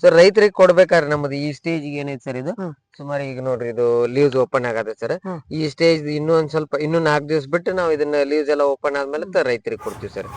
So ರೈತರಿಗೆ ಕೊಡ್ಬೇಕಾದ್ರೆ ನಮ್ಮದು ಈ ಸ್ಟೇಜ್ ಏನೈತೆ ಸರ್ ಇದು. ಸುಮಾರು ಈಗ ನೋಡ್ರಿ ಇದು ಲೀವ್ಸ್ ಓಪನ್ ಆಗತ್ತೆ ಸರ್ ಈ ಸ್ಟೇಜ್ ಇನ್ನೂ ಒಂದ್ ಸ್ವಲ್ಪ ಇನ್ನೂ ನಾಲ್ಕು ದಿವಸ ಬಿಟ್ಟು ನಾವು ಇದನ್ನ ಲೀವ್ಸ್ ಎಲ್ಲ ಓಪನ್ ಆದ್ಮೇಲೆ ರೈತರಿಗೆ ಕೊಡ್ತೀವಿ ಸರ್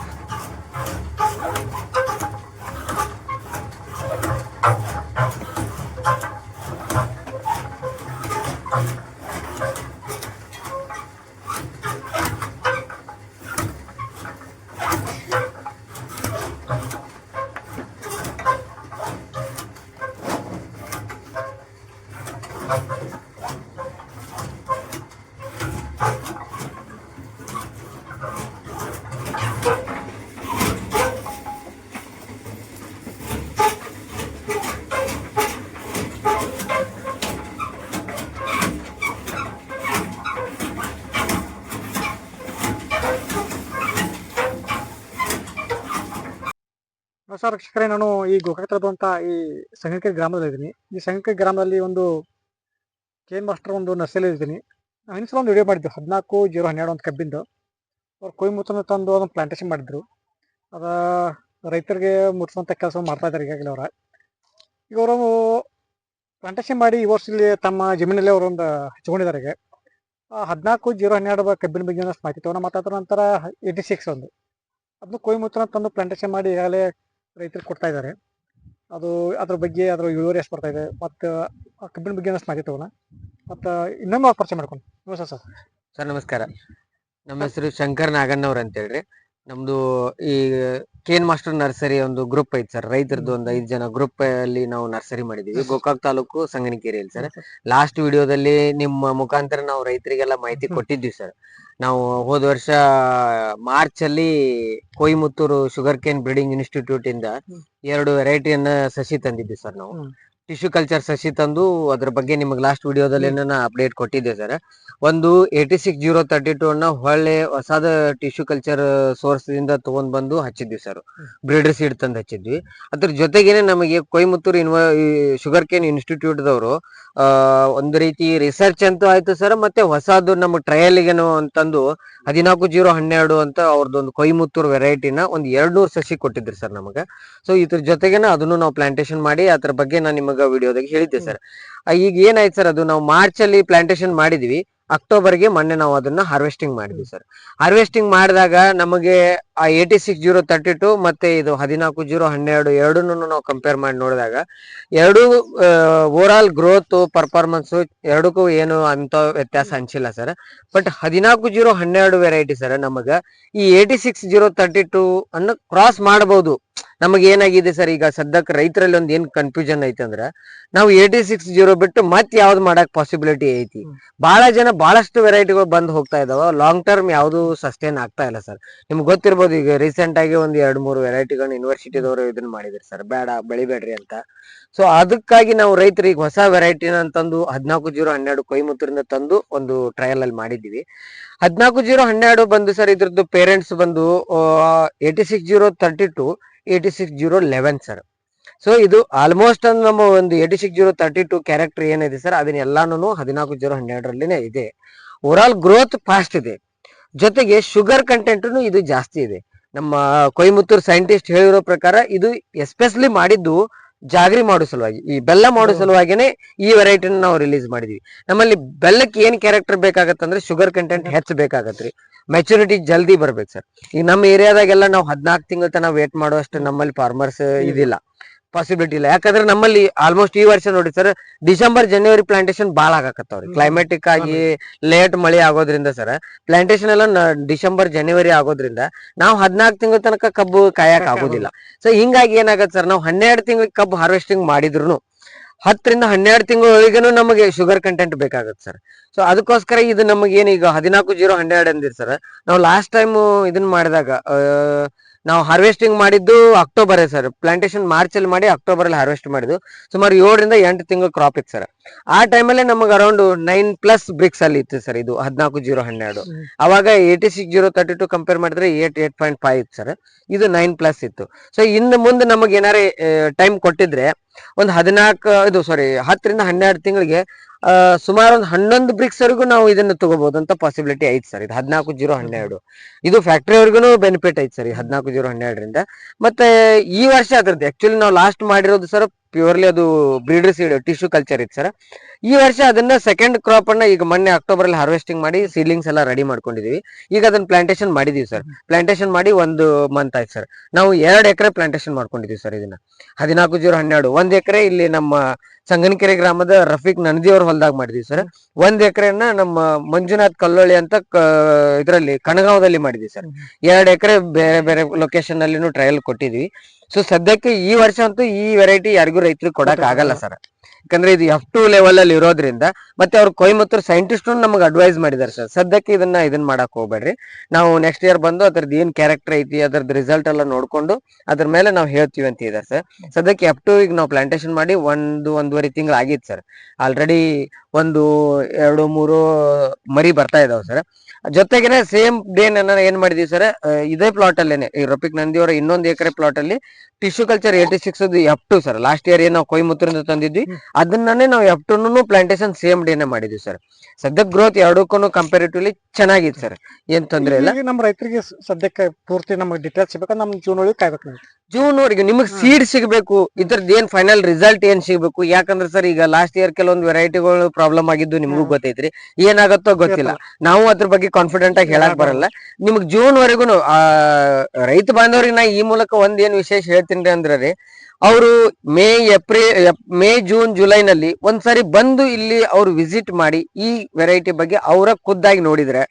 ನಮಸ್ಕಾರ ರಕ್ಷಕರೇ ನಾನು ಈ ಗೋಕಾಕ್ ಅಂತ ಈ ಸಂಗನಕೆರೆ ಗ್ರಾಮದಲ್ಲಿ ಇದ್ದೀನಿ. ಈ ಸಂಗನಕೆರೆ ಗ್ರಾಮದಲ್ಲಿ ಒಂದು ಕೇನ್ ಮಾಸ್ಟರ್ ಒಂದು ನರ್ಸರಿ ಇದ್ದೀನಿ. ನಾನು ಇನ್ನೊಂದು ಒಂದು ವಿಡಿಯೋ ಮಾಡಿದ್ದು ಹದಿನಾಲ್ಕು ಜೀರೋ ಹನ್ನೆರಡು ಒಂದು ಕಬ್ಬಿಂದು. ಅವ್ರು ಕೊಯ್ಮುತ್ತನ್ನು ತಂದು ಅದನ್ನು ಪ್ಲಾಂಟೇಶನ್ ಮಾಡಿದ್ರು. ಅದ ರೈತರಿಗೆ ಮುಟ್ಸುವಂಥ ಕೆಲಸ ಮಾಡ್ತಾ ಇದ್ದಾರೆ ಈಗಾಗಲೇ ಅವರ. ಈಗ ಅವರು ಪ್ಲಾಂಟೇಶನ್ ಮಾಡಿ ಈ ವರ್ಷ ಇಲ್ಲಿ ತಮ್ಮ ಜಮೀನಲ್ಲಿ ಅವರೊಂದು ಹಚ್ಕೊಂಡಿದ್ದಾರೆ ಈಗ. ಹದಿನಾಲ್ಕು ಜೀರೋ ಹನ್ನೆರಡು ಕಬ್ಬಿನ ಬಗ್ಗೆ ಒಂದಷ್ಟು ಮಾಹಿತಿ ತಗೊಂಡು ಮತ್ತು ಅದರ ನಂತರ ಏಯ್ಟಿ ಸಿಕ್ಸ್ ಒಂದು. ಅದನ್ನು ಕೊಯ್ಮುತ್ತನ್ನು ತಂದು ಪ್ಲಾಂಟೇಶನ್ ಮಾಡಿ ಈಗಾಗಲೇ ರೈತರಿಗೆ ಕೊಡ್ತಾ ಇದ್ದಾರೆ ಅದು ಅದ್ರ ಬಗ್ಗೆ ಅದ್ರ ಇಳುವರಿ ಎಷ್ಟು ಬರ್ತಾ ಇದೆ, ಮತ್ತು ಆ ಕಬ್ಬಿನ ಬಗ್ಗೆ ಒಂದಷ್ಟು ಮಾಹಿತಿ ತಗೋಣ. ಮತ್ತು ಇನ್ನೊಮ್ಮೆ ಪರಿಚಯ ಮಾಡ್ಕೊಂಡು. ನಮಸ್ತೆ ಸರ್. ಸರ್, ನಮಸ್ಕಾರ. ನಮ್ಮ ಹೆಸರು ಶಂಕರ್ ನಾಗಣ್ಣವ್ರ ಅಂತ ಹೇಳ್ರಿ ನಮ್ದು ಈ ಕೇನ್ ಮಾಸ್ಟರ್ ನರ್ಸರಿ ಒಂದು ಗ್ರೂಪ್ ಐತ್ ಸರ್ ರೈತರದ್ದು ಒಂದು ಐದು ಜನ ಗ್ರೂಪ್ ಅಲ್ಲಿ ನಾವು ನರ್ಸರಿ ಮಾಡಿದೀವಿ ಗೋಕಾಕ್ ತಾಲೂಕು ಸಂಗನಕೇರಿಯಲ್ಲಿ ಸರ್ ಲಾಸ್ಟ್ ವಿಡಿಯೋದಲ್ಲಿ ನಿಮ್ಮ ಮುಖಾಂತರ ನಾವು ರೈತರಿಗೆಲ್ಲ ಮಾಹಿತಿ. ಕೊಟ್ಟಿದ್ವಿ ಸರ್ ನಾವು ಹೋದ ವರ್ಷ ಮಾರ್ಚ್ ಅಲ್ಲಿ Coimbatore sugar cane breeding institute ಇಂದ. ಎರಡು ವೆರೈಟಿಯನ್ನ ಸಸಿ ತಂದಿದ್ವಿ ಸರ್ ನಾವು. ಟಿಶ್ಯೂ ಕಲ್ಚರ್ ಸಸಿ ತಂದು ಅದ್ರ ಬಗ್ಗೆ ನಿಮಗೆ ಲಾಸ್ಟ್ ವಿಡಿಯೋದಲ್ಲಿ ಅಪ್ಡೇಟ್ ಕೊಟ್ಟಿದ್ದೆ ಸರ್ ಒಂದು eighty six zero thirty two ಅನ್ನ ಹೊಳ್ಳೆ ಹೊಸದ ಟಿಶ್ಯೂ ಕಲ್ಚರ್ ಸೋರ್ಸ್ ಇಂದ ತಗೊಂಡ್ ಬಂದು ಹಚ್ಚಿದ್ವಿ ಸರ್. ಬ್ರೀಡರ್ ಸೀಡ್ ತಂದು ಹಚ್ಚಿದ್ವಿ. ಅದ್ರ ಜೊತೆಗೇನೆ ನಮಗೆ ಕೊಯಮತ್ತೂರು ಇನ್ವ ಶುಗರ್ ಕೇನ್ ಇನ್ಸ್ಟಿಟ್ಯೂಟ್ ದವರು ಒಂದು ರೀತಿ ರಿಸರ್ಚ್ ಅಂತೂ ಆಯ್ತು ಸರ್ ಮತ್ತೆ ಹೊಸದು ನಮ್ಮ ಟ್ರಯಲ್ ಅಂತಂದು ಹದಿನಾಲ್ಕು ಜೀರೋ ಹನ್ನೆರಡು ಅಂತ ಅವ್ರದ್ದೊಂದು ಕೊಯಮತ್ತೂರು ವೆರೈಟಿನ ಒಂದು ಎರಡ್ ನೂರು ಸಸಿ ಕೊಟ್ಟಿದ್ರಿ ಸರ್ ನಮಗೆ. ಸೊ ಇದ್ರ ಜೊತೆಗೇನೆ ಅದನ್ನು ನಾವು ಪ್ಲಾಂಟೇಶನ್ ಮಾಡಿ, ಅದ್ರ ಬಗ್ಗೆ ನಾನು ನಿಮಗೆ ವಿಡಿಯೋದಾಗ ಹೇಳಿದ್ದೆ ಸರ್. ಈಗ ಏನಾಯ್ತು ಸರ್ ಅದು ನಾವು ಮಾರ್ಚ್ ಅಲ್ಲಿ ಪ್ಲಾಂಟೇಶನ್ ಮಾಡಿದ್ವಿ. ಅಕ್ಟೋಬರ್ಗೆ ಮೊನ್ನೆ ನಾವು ಅದನ್ನ ಹಾರ್ವೆಸ್ಟಿಂಗ್ ಮಾಡಿದ್ವಿ ಸರ್. ಹಾರ್ವೆಸ್ಟಿಂಗ್ ಮಾಡಿದಾಗ ನಮಗೆ ಆ eighty six zero thirty two ಮತ್ತೆ ಇದು ಹದಿನಾಲ್ಕು ಜೀರೋ ಹನ್ನೆರಡು ಎರಡನ್ನೂ ನಾವು ಕಂಪೇರ್ ಮಾಡಿ ನೋಡಿದಾಗ ಎರಡು ಓವರ್ ಆಲ್ ಗ್ರೋತ್ ಪರ್ಫಾರ್ಮೆನ್ಸ್ ಎರಡಕ್ಕೂ ಏನು ಅಂತ ವ್ಯತ್ಯಾಸ ಅನ್ಸಿಲ್ಲ ಸರ್. ಬಟ್ ಹದಿನಾಲ್ಕು ಜೀರೋ ಹನ್ನೆರಡು ವೆರೈಟಿ ಸರ್ ನಮಗ ಈ eighty six zero thirty two ಅನ್ನು ಕ್ರಾಸ್ ಮಾಡಬಹುದು ನಮಗೆ ಏನಾಗಿದೆ ಸರ್ ಈಗ ಸದ್ಯಕ್ಕೆ ರೈತರಲ್ಲಿ ಒಂದ್ ಏನ್ ಕನ್ಫ್ಯೂಷನ್ ಐತೆ ಅಂದ್ರೆ ನಾವು ಏಟಿ ಸಿಕ್ಸ್ ಜೀರೋ ಬಿಟ್ಟು ಮತ್ ಯಾವ್ದು ಮಾಡಕ್ ಪಾಸಿಬಿಲಿಟಿ ಐತಿ. ಬಹಳ ಜನ ಬಹಳಷ್ಟು ವೆರೈಟಿಗಳು ಬಂದ್ ಹೋಗ್ತಾ ಇದಾವ. ಲಾಂಗ್ ಟರ್ಮ್ ಯಾವ್ದು ಸಸ್ಟೈನ್ ಆಗ್ತಾ ಇಲ್ಲ ಸರ್. ನಿಮ್ಗೆ ಗೊತ್ತಿರ್ಬೋದು ಈಗ ರೀಸೆಂಟ್ ಆಗಿ ಒಂದ್ ಎರಡ್ ಮೂರು ವೆರೈಟಿಗಳನ್ನ ಯೂನಿವರ್ಸಿಟಿದವರು ಇದನ್ನ ಮಾಡಿದ್ರು ಸರ್. ಬೇಡ ಬೆಳಿಬೇಡ್ರಿ ಅಂತ. ಸೊ ಅದಕ್ಕಾಗಿ ನಾವು ರೈತರಿಗೆ ಹೊಸ ವೆರೈಟಿನ ತಂದು ಹದಿನಾಲ್ಕು ಜೀರೋ ಹನ್ನೆರಡು ಕೊಯ್ಮುತ್ತೂರಿಂದ ತಂದು ಒಂದು ಟ್ರಯಲ್ ಅಲ್ಲಿ ಮಾಡಿದ್ವಿ ಹದಿನಾಲ್ಕು ಜೀರೋ ಹನ್ನೆರಡು ಬಂದು ಸರ್ ಇದ್ರದ್ದು ಪೇರೆಂಟ್ಸ್ ಬಂದು eighty six zero thirty two eighty six zero eleven sir so ಇದು ಆಲ್ಮೋಸ್ಟ್ ನಮ್ಮ ಒಂದು eighty six zero thirty two character ಏನಿದೆ ಸರ್ ಅದನ್ನ ಎಲ್ಲಾನು ಹದಿನಾಲ್ಕು ಜೀರೋ ಹನ್ನೆರಡರಲ್ಲಿನೇ ಇದೆ. ಓವರ್ ಗ್ರೋತ್ ಫಾಸ್ಟ್ ಇದೆ. ಜೊತೆಗೆ ಶುಗರ್ ಕಂಟೆಂಟ್ ಇದು ಜಾಸ್ತಿ ಇದೆ. ನಮ್ಮ ಕೊಯಮತ್ತೂರು ಸೈಂಟಿಸ್ಟ್ ಹೇಳಿರೋ ಪ್ರಕಾರ ಇದು ಎಸ್ಪೆಷಲಿ ಮಾಡಿದ್ದು ಜಾಗರಿ ಮಾಡೋ ಸಲುವಾಗಿ ಈ ಬೆಲ್ಲ ಮಾಡೋ. ಸಲುವಾಗಿನೇ ಈ ವೆರೈಟಿನ ನಾವು ರಿಲೀಸ್ ಮಾಡಿದ್ವಿ. ನಮ್ಮಲ್ಲಿ ಬೆಲ್ಲಕ್ಕೆ ಏನ್ ಕ್ಯಾರೆಕ್ಟರ್ ಬೇಕಾಗತ್ತಂದ್ರೆ ಶುಗರ್ ಕಂಟೆಂಟ್ ಹೆಚ್ಚು ಬೇಕಾಗತ್ರಿ ಮೆಚುರಿಟಿ ಜಲ್ದಿ ಬರ್ಬೇಕು ಸರ್ ಈಗ ನಮ್ಮ ಏರಿಯಾದಾಗೆಲ್ಲ ನಾವು ಹದಿನಾಲ್ಕು ತಿಂಗಳ ತನಕ ವೇಟ್ ಮಾಡುವಷ್ಟು ನಮ್ಮಲ್ಲಿ ಫಾರ್ಮರ್ಸ್ ಇದಿಲ್ಲ. ಪಾಸಿಬಿಲಿಟಿ ಇಲ್ಲ. ಯಾಕಂದ್ರೆ ನಮ್ಮಲ್ಲಿ ಆಲ್ಮೋಸ್ಟ್ ಈ ವರ್ಷ ನೋಡಿ ಸರ್ ಡಿಸೆಂಬರ್ ಜನವರಿ ಪ್ಲಾಂಟೇಶನ್ ಬಾಳ ಆಗಾಕತ್ತವ್ರಿ. ಕ್ಲೈಮೇಟಿಕ್ ಆಗಿ ಲೇಟ್ ಮಳೆ ಆಗೋದ್ರಿಂದ ಸರ್ ಪ್ಲಾಂಟೇಶನ್ ಎಲ್ಲ ಡಿಸೆಂಬರ್ ಜನವರಿ ಆಗೋದ್ರಿಂದ ನಾವು ಹದಿನಾಲ್ಕು ತಿಂಗಳ ತನಕ ಕಬ್ಬು ಕಾಯಕ್ ಆಗೋದಿಲ್ಲ. ಸೊ ಹಿಂಗಾಗಿ ಏನಾಗತ್ತೆ ಸರ್ ನಾವು ಹನ್ನೆರಡು ತಿಂಗಳ ಕಬ್ಬು ಹಾರ್ವೆಸ್ಟಿಂಗ್ ಮಾಡಿದ್ರು ಹತ್ತರಿಂದ ಹನ್ನೆರಡು ತಿಂಗಳೊಳಗೇನು ನಮಗೆ ಶುಗರ್ ಕಂಟೆಂಟ್ ಬೇಕಾಗುತ್ತೆ ಸರ್ ಸೊ ಅದಕ್ಕೋಸ್ಕರ ಇದು ನಮಗೇನು ಈಗ ಹದಿನಾಲ್ಕು ಜೀರೋ ಹನ್ನೆರಡು ಅಂದಿರ್ ಸರ್ ನಾವು ಲಾಸ್ಟ್ ಟೈಮ್ ಇದನ್ನ ಮಾಡಿದಾಗ ನಾವು ಹಾರ್ವೆಸ್ಟಿಂಗ್ ಮಾಡಿದ್ದು ಅಕ್ಟೋಬರ್ ಸರ್ ಪ್ಲಾಂಟೇಶನ್ ಮಾರ್ಚ್ ಅಲ್ಲಿ ಮಾಡಿ ಅಕ್ಟೋಬರ್ ಅಲ್ಲಿ ಹಾರ್ವೆಸ್ಟ್ ಮಾಡಿದ್ದು. ಸುಮಾರು ಏಳರಿಂದ ಎಂಟು ತಿಂಗಳು ಕ್ರಾಪ್ ಇತ್ತು ಸರ್ ಆ ಟೈಮಲ್ಲೇ ನಮಗೆ ಅರೌಂಡ್ ನೈನ್ ಪ್ಲಸ್ ಬ್ರಿಕ್ಸ್ ಅಲ್ಲಿ ಇತ್ತು ಸರ್ ಇದು ಹದಿನಾಲ್ಕು ಜೀರೋ ಹನ್ನೆರಡು. ಅವಾಗ eighty six zero thirty two compare ಮಾಡಿದ್ರೆ ಏಟ್ ಏಟ್ ಪಾಯಿಂಟ್ ಫೈವ್ ಇತ್ತು ಸರ್ ಇದು ನೈನ್ ಪ್ಲಸ್ ಇತ್ತು. ಸೊ ಇನ್ನು ಮುಂದೆ ನಮಗೆ ಏನಾರೇ ಟೈಮ್ ಕೊಟ್ಟಿದ್ರೆ ಒಂದು ಹದಿನಾಲ್ಕು ಇದು ಸಾರಿ ಹತ್ತರಿಂದ ಹನ್ನೆರಡು ತಿಂಗಳಿಗೆ ಸುಮಾರು ಒಂದು ಹನ್ನೊಂದು ಬ್ರಿಕ್ಸ್ ವರೆಗೂ ನಾವು ಇದನ್ನ ತಗೋಬಹುದು ಅಂತ ಪಾಸಿಬಿಲಿಟಿ ಐತೆ ಸರ್ ಇದು ಹದಿನಾಲ್ಕು ಜೀರೋ ಹನ್ನೆರಡು. ಇದು ಫ್ಯಾಕ್ಟರಿ ವರ್ಗೂ ಬೆನಿಫಿಟ್ ಐತೆ ಸರ್ ಹದಿನಾಲ್ಕು ಜೀರೋ ಹನ್ನೆರಡರಿಂದ. ಮತ್ತೆ ಈ ವರ್ಷ ಅದ್ರದ್ದು ಆಕ್ಚುಲಿ ನಾವು ಲಾಸ್ಟ್ ಮಾಡಿರೋದು ಸರ್ ಪ್ಯೂರ್ಲಿ ಅದು ಬ್ರೀಡರ್ ಸೀಡ್ ಟಿಶ್ಯೂ ಕಲ್ಚರ್ ಇತ್ತು ಸರ್ ಈ ವರ್ಷ ಅದನ್ನ ಸೆಕೆಂಡ್ ಕ್ರಾಪ್ ಅನ್ನ ಈಗ ಮೊನ್ನೆ ಅಕ್ಟೋಬರ್ ಅಲ್ಲಿ ಹಾರ್ವೆಸ್ಟಿಂಗ್ ಮಾಡಿ ಸೀಲಿಂಗ್ಸ್ ಎಲ್ಲ ರೆಡಿ ಮಾಡ್ಕೊಂಡಿದೀವಿ. ಈಗ ಅದನ್ನ ಪ್ಲಾಂಟೇಶನ್ ಮಾಡಿದೀವಿ ಸರ್ ಪ್ಲಾಂಟೇಶನ್ ಮಾಡಿ ಒಂದು ಮಂತ್ ಆಯ್ತು ಸರ್ ನಾವು ಎರಡು ಎಕರೆ ಪ್ಲಾಂಟೇಶನ್ ಮಾಡ್ಕೊಂಡಿದೀವಿ ಸರ್ ಇದನ್ನ. ಹದಿನಾಲ್ಕು ಜೀರೋ ಹನ್ನೆರಡು. ಒಂದ್ ಎಕರೆ ಇಲ್ಲಿ ನಮ್ಮ ಸಂಗನಕೆರೆ ಗ್ರಾಮದ ರಫೀಕ್ ನಂದಿ ಅವ್ರ ಹೊಲದಾಗ ಮಾಡಿದ್ವಿ ಸರ್ ಒಂದ್ ಎಕರೆನ ನಮ್ಮ ಮಂಜುನಾಥ್ ಕಲ್ಲೊಳ್ಳಿ ಅಂತ ಇದರಲ್ಲಿ ಕಣಗಾವದಲ್ಲಿ ಮಾಡಿದ್ವಿ ಸರ್ ಎರಡ್ ಎಕರೆ ಬೇರೆ ಬೇರೆ ಲೊಕೇಶನ್ ಅಲ್ಲಿನೂ ಟ್ರಯಲ್ ಕೊಟ್ಟಿದ್ವಿ. ಸೊ ಸದ್ಯಕ್ಕೆ ಈ ವರ್ಷ ಅಂತೂ ಈ ವೆರೈಟಿ ಯಾರಿಗೂ ರೈತರಿಗೆ ಕೊಡಕ್ ಆಗಲ್ಲ ಸರ್. ಯಾಕಂದ್ರೆ ಇದು ಎಫ್ ಟು ಲೆವೆಲ್ ಅಲ್ಲಿ ಇರೋದ್ರಿಂದ ಮತ್ತೆ ಅವ್ರ ಕೊಯಮತ್ತೂರು ಸೈಂಟಿಸ್ಟ್ ನಮಗೆ ಅಡ್ವೈಸ್ ಮಾಡಿದಾರೆ ಸರ್. ಸದ್ಯಕ್ಕೆ ಇದನ್ನ ಇದನ್ನ ಮಾಡಕ್ ಹೋಗ್ಬೇಡ್ರಿ. ನಾವು ನೆಕ್ಸ್ಟ್ ಇಯರ್ ಬಂದು ಅದ್ರದ್ದು ಏನ್ ಕ್ಯಾರೆಕ್ಟರ್ ಐತಿ ಅದ್ರದ್ದು ರಿಸಲ್ಟ್ ಎಲ್ಲ ನೋಡ್ಕೊಂಡು ಅದ್ರ ಮೇಲೆ ನಾವು ಹೇಳ್ತೀವಿ ಅಂತ ಇದಾರೆ ಸರ್. ಸದ್ಯಕ್ಕೆ ಎಫ್ ಟು ಈಗ ನಾವು ಪ್ಲಾಂಟೇಶನ್ ಮಾಡಿ ಒಂದು ಒಂದೂವರೆ ತಿಂಗಳು ಆಗಿತ್ತು ಸರ್. ಆಲ್ರೆಡಿ ಒಂದು ಎರಡು ಮೂರು ಮರಿ ಬರ್ತಾ ಇದಾವೆ ಸರ್. ಜೊತೆಗೇನೆ ಸೇಮ್ ಡೇ ನನ್ನ ಏನ್ ಮಾಡಿದೀವಿ ಸರ್ ಇದೇ ಪ್ಲಾಟ್ ಅಲ್ಲೇನೆ ಈ ರಫಿಕ್ ನಂದಿ ಅವರ ಇನ್ನೊಂದು ಎಕರೆ ಪ್ಲಾಟ್ ಅಲ್ಲಿ tissue culture eighty six F two sir last year ಏನ್ ನಾವು ಕೊಯಮತ್ತೂರಿಂದ ತಂದಿದ್ವಿ ಅದನ್ನೇ ನಾವು ಎಫ್ ಟು ಪ್ಲಾಂಟೇಶನ್ ಸೇಮ್ ಡೇನೆ ಮಾಡಿದ್ವಿ ಸರ್ ಸದ್ಯಕ್ಕೆ ಗ್ರೋತ್ ಎರಡಕ್ಕೂ ಕಂಪೇರಿಟಿವ್ಲಿ ಚೆನ್ನಾಗಿತ್ತು ಸರ್ ಏನ್ ತೊಂದ್ರೆ ಇಲ್ಲ. ನಮ್ಮ ರೈತರಿಗೆ ಸದ್ಯಕ್ಕೆ ಪೂರ್ತಿ ನಮಗೆ ಡೀಟೇಲ್ಸ್ ಸಿಗ್ಬೇಕಂದ್ರೆ ನಮ್ಮ ಜೂನ್ ಒಳಗೆ ಕಾಯ್ಬೇಕು ಜೂನ್ ವರೆಗೆ ನಿಮಗೆ. ಸೀಡ್ ಸಿಗಬೇಕು ಇದ್ರದ್ದು ಏನ್ ಫೈನಲ್ ರಿಸಲ್ಟ್ ಏನ್ ಸಿಗಬೇಕು? ಯಾಕಂದ್ರೆ ಸರ್ ಈಗ ಲಾಸ್ಟ್ ಇಯರ್ ಕೆಲವೊಂದು ವೆರೈಟಿಗಳು ಪ್ರಾಬ್ಲಮ್ ಆಗಿದ್ದು ನಿಮಗೂ. ಗೊತ್ತೈತ್ರಿ. ಏನಾಗತ್ತೋ ಗೊತ್ತಿಲ್ಲ. ನಾವು ಅದ್ರ ಬಗ್ಗೆ ಕಾನ್ಫಿಡೆಂಟ್ ಆಗಿ ಹೇಳಕ್ ಬರಲ್ಲ. ನಿಮಗ್ ಜೂನ್ ವರೆಗೂ ಆ ರೈತ ಬಾಂಧವ್ರಿಗೆ ನಾ ಈ ಮೂಲಕ ಒಂದ್ ಏನ್ ವಿಶೇಷ ಹೇಳ್ತೀನಿ ಅಂದ್ರೆ ರೀ ಅವರು ಮೇ ಏಪ್ರಿಲ್ ಮೇ ಜೂನ್ ಜುಲೈನಲ್ಲಿ ಒಂದ್ಸರಿ ಬಂದು ಇಲ್ಲಿ ಅವ್ರು ವಿಸಿಟ್ ಮಾಡಿ ಈ ವೆರೈಟಿ ಬಗ್ಗೆ ಅವರ ಖುದ್ದಾಗಿ ನೋಡಿದ್ರೆ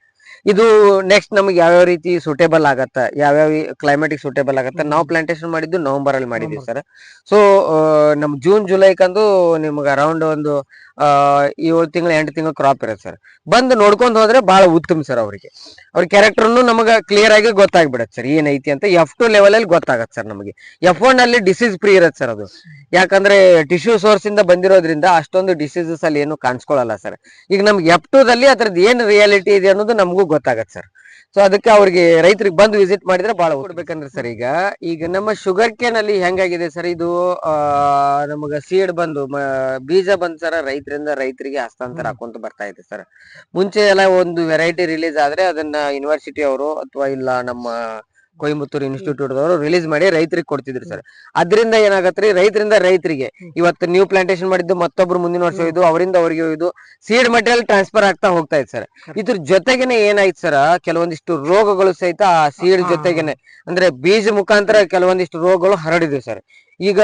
ಇದು ನೆಕ್ಸ್ಟ್ ನಮ್ಗೆ ಯಾವ್ಯಾವ ರೀತಿ ಸೂಟೇಬಲ್ ಆಗತ್ತ ಯಾವ್ಯಾವ ಕ್ಲೈಮೇಟಿಕ್ ಸೂಟೇಬಲ್ ಆಗತ್ತ ನಾವು ಪ್ಲಾಂಟೇಶನ್ ಮಾಡಿದ್ದು ನವೆಂಬರ್ ಅಲ್ಲಿ ಮಾಡಿದೀವಿ ಸರ್ ಸೊ ನಮ್ ಜೂನ್ ಜುಲೈ ಕಂದು ನಿಮ್ಗೆ ಅರೌಂಡ್ ಒಂದು ಏಳು ತಿಂಗಳು ಎಂಟು ತಿಂಗಳು ಕ್ರಾಪ್ ಇರತ್ತೆ ಸರ್ ಬಂದು ನೋಡ್ಕೊಂಡು ಹೋದ್ರೆ ಬಹಳ ಉತ್ತಮ ಸರ್ ಅವರಿಗೆ. ಅವ್ರ ಕ್ಯಾರೆಕ್ಟರ್ನು ನಮಗೆ ಕ್ಲಿಯರ್ ಆಗಿ ಗೊತ್ತಾಗ್ಬಿಡತ್ತೆ ಸರ್ ಏನೈತಿ ಅಂತ ಎಫ್ ಟು ಲೆವೆಲ್ ಅಲ್ಲಿ ಗೊತ್ತಾಗತ್ತೆ ಸರ್ ನಮಗೆ. ಎಫ್ ಒನ್ ಅಲ್ಲಿ ಡಿಸೀಸ್ ಫ್ರೀ ಇರತ್ತೆ ಸರ್ ಅದು. ಯಾಕಂದ್ರೆ ಟಿಶ್ಯೂ ಸೋರ್ಸ್ ಇಂದ ಬಂದಿರೋದ್ರಿಂದ ಅಷ್ಟೊಂದು ಡಿಸೀಸಸ್ ಅಲ್ಲಿ ಏನು ಕಾಣಿಸ್ಕೊಳ್ಳಲ್ಲ ಸರ್ ಈಗ ನಮ್ಗೆ ಎಫ್ ಟು ದಲ್ಲಿ ಅದ್ರದ್ದು ಏನ್ ರಿಯಾಲಿಟಿ ಇದೆ ಅನ್ನೋದು ನಮಗೂ ಗೊತ್ತಾಗತ್ತೆ ಸರ್ ಸೊ ಅದಕ್ಕೆ ಅವ್ರಿಗೆ ರೈತರಿಗೆ ಬಂದು ವಿಸಿಟ್ ಮಾಡಿದ್ರೆ ಬಹಳ ಕೊಡ್ಬೇಕಂದ್ರೆ ಸರ್ ಈಗ ಈಗ ನಮ್ಮ ಶುಗರ್ ಕೇನ್ ಅಲ್ಲಿ ಹೆಂಗಾಗಿದೆ ಸರ್ ಇದು? ನಮಗ ಸೀಡ್ ಬಂದು ಬೀಜ ಬಂದು ಸರ್ ರೈತರಿಂದ ರೈತರಿಗೆ ಹಸ್ತಾಂತರ. ಹಾಕೊಂತ ಬರ್ತಾ ಇದೆ ಸರ್ ಮುಂಚೆ ಎಲ್ಲ ಒಂದು ವೆರೈಟಿ ರಿಲೀಸ್ ಆದ್ರೆ ಅದನ್ನ ಯೂನಿವರ್ಸಿಟಿ ಅವರು ಅಥವಾ ಇಲ್ಲ ನಮ್ಮ ಕೊಯಂಬತ್ತೂರು ಇನ್ಸ್ಟಿಟ್ಯೂಟ್ ದವರು ರಿಲೀಸ್ ಮಾಡಿ ರೈತರಿಗೆ ಕೊಡ್ತಿದ್ರು ಸರ್. ಅದರಿಂದ ಏನಾಗತ್ರಿ? ರೈತರಿಂದ ರೈತರಿಗೆ. ಇವತ್ತು ನ್ಯೂ ಪ್ಲಾಂಟೇಶನ್ ಮಾಡಿದ್ದು ಮತ್ತೊಬ್ರು ಮುಂದಿನ ವರ್ಷ ಒಯ್ದು ಇದು ಅವರಿಂದ ಅವರಿಗೆ ಇದು ಸೀಡ್ ಮಟೀರಿಯಲ್ ಟ್ರಾನ್ಸ್ಫರ್ ಆಗ್ತಾ ಹೋಗ್ತಾ ಇದೆ ಸರ್. ಇದ್ರ ಜೊತೆಗೇನೆ ಏನಾಯ್ತು ಸರ್? ಕೆಲವೊಂದಿಷ್ಟು ರೋಗಗಳು ಸಹಿತ ಆ ಸೀಡ್. ಜೊತೆಗೇನೆ ಅಂದ್ರೆ ಬೀಜ ಮುಖಾಂತರ ಕೆಲವೊಂದಿಷ್ಟು ರೋಗಗಳು ಹರಡಿದ್ವು ಸರ್. ಈಗ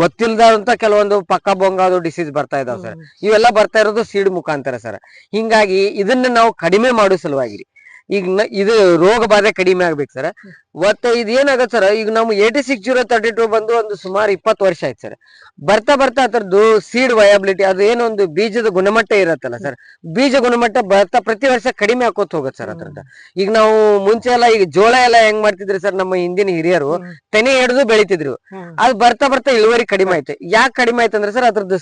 ಗೊತ್ತಿಲ್ದಂತ ಕೆಲವೊಂದು ಪಕ್ಕ ಬೊಂಗಾದು ಡಿಸೀಸ್ ಬರ್ತಾ ಇದಾವೆ ಸರ್. ಇವೆಲ್ಲ ಬರ್ತಾ ಇರೋದು ಸೀಡ್ ಮುಖಾಂತರ ಸರ್. ಹಿಂಗಾಗಿ ಇದನ್ನ ನಾವು ಕಡಿಮೆ ಮಾಡೋ ಸಲುವಾಗಿ ಈಗ ಇದು ರೋಗ ಬಾಧೆ ಕಡಿಮೆ ಆಗ್ಬೇಕು ಸರ್. ಮತ್ತೆ ಇದು ಏನಾಗತ್ತೆ ಸರ್ ಈಗ ನಮ್ಗೆ eighty six zero thirty two ಬಂದು ಒಂದು ಸುಮಾರು ಇಪ್ಪತ್ತು ವರ್ಷ ಆಯ್ತು ಸರ್ ಬರ್ತಾ ಬರ್ತಾ ಅದರದ್ದು ಸೀಡ್ ವಯಾಬಿಲಿಟಿ ಅದು ಏನೊಂದು ಬೀಜದ ಗುಣಮಟ್ಟ ಇರತ್ತಲ್ಲ ಸರ್ ಬೀಜ ಗುಣಮಟ್ಟ ಬರ್ತಾ ಪ್ರತಿ ವರ್ಷ ಕಡಿಮೆ ಆಕೋತ್ ಹೋಗುತ್ತೆ ಸರ್ ಅದ್ರದ್ದು. ಈಗ ನಾವು ಮುಂಚೆ ಎಲ್ಲ ಈಗ ಜೋಳ ಎಲ್ಲ ಹೆಂಗ್ ಮಾಡ್ತಿದ್ರಿ ಸರ್ ನಮ್ಮ ಹಿಂದಿನ ಹಿರಿಯರು? ತೆನೆ ಹಿಡಿದು ಬೆಳಿತಿದ್ರು. ಅದು ಬರ್ತಾ ಬರ್ತಾ ಇಳುವರಿ ಕಡಿಮೆ ಆಯ್ತು. ಯಾಕೆ ಕಡಿಮೆ ಆಯ್ತು ಅಂದ್ರೆ ಸರ್ ಅದ್ರದ್ದು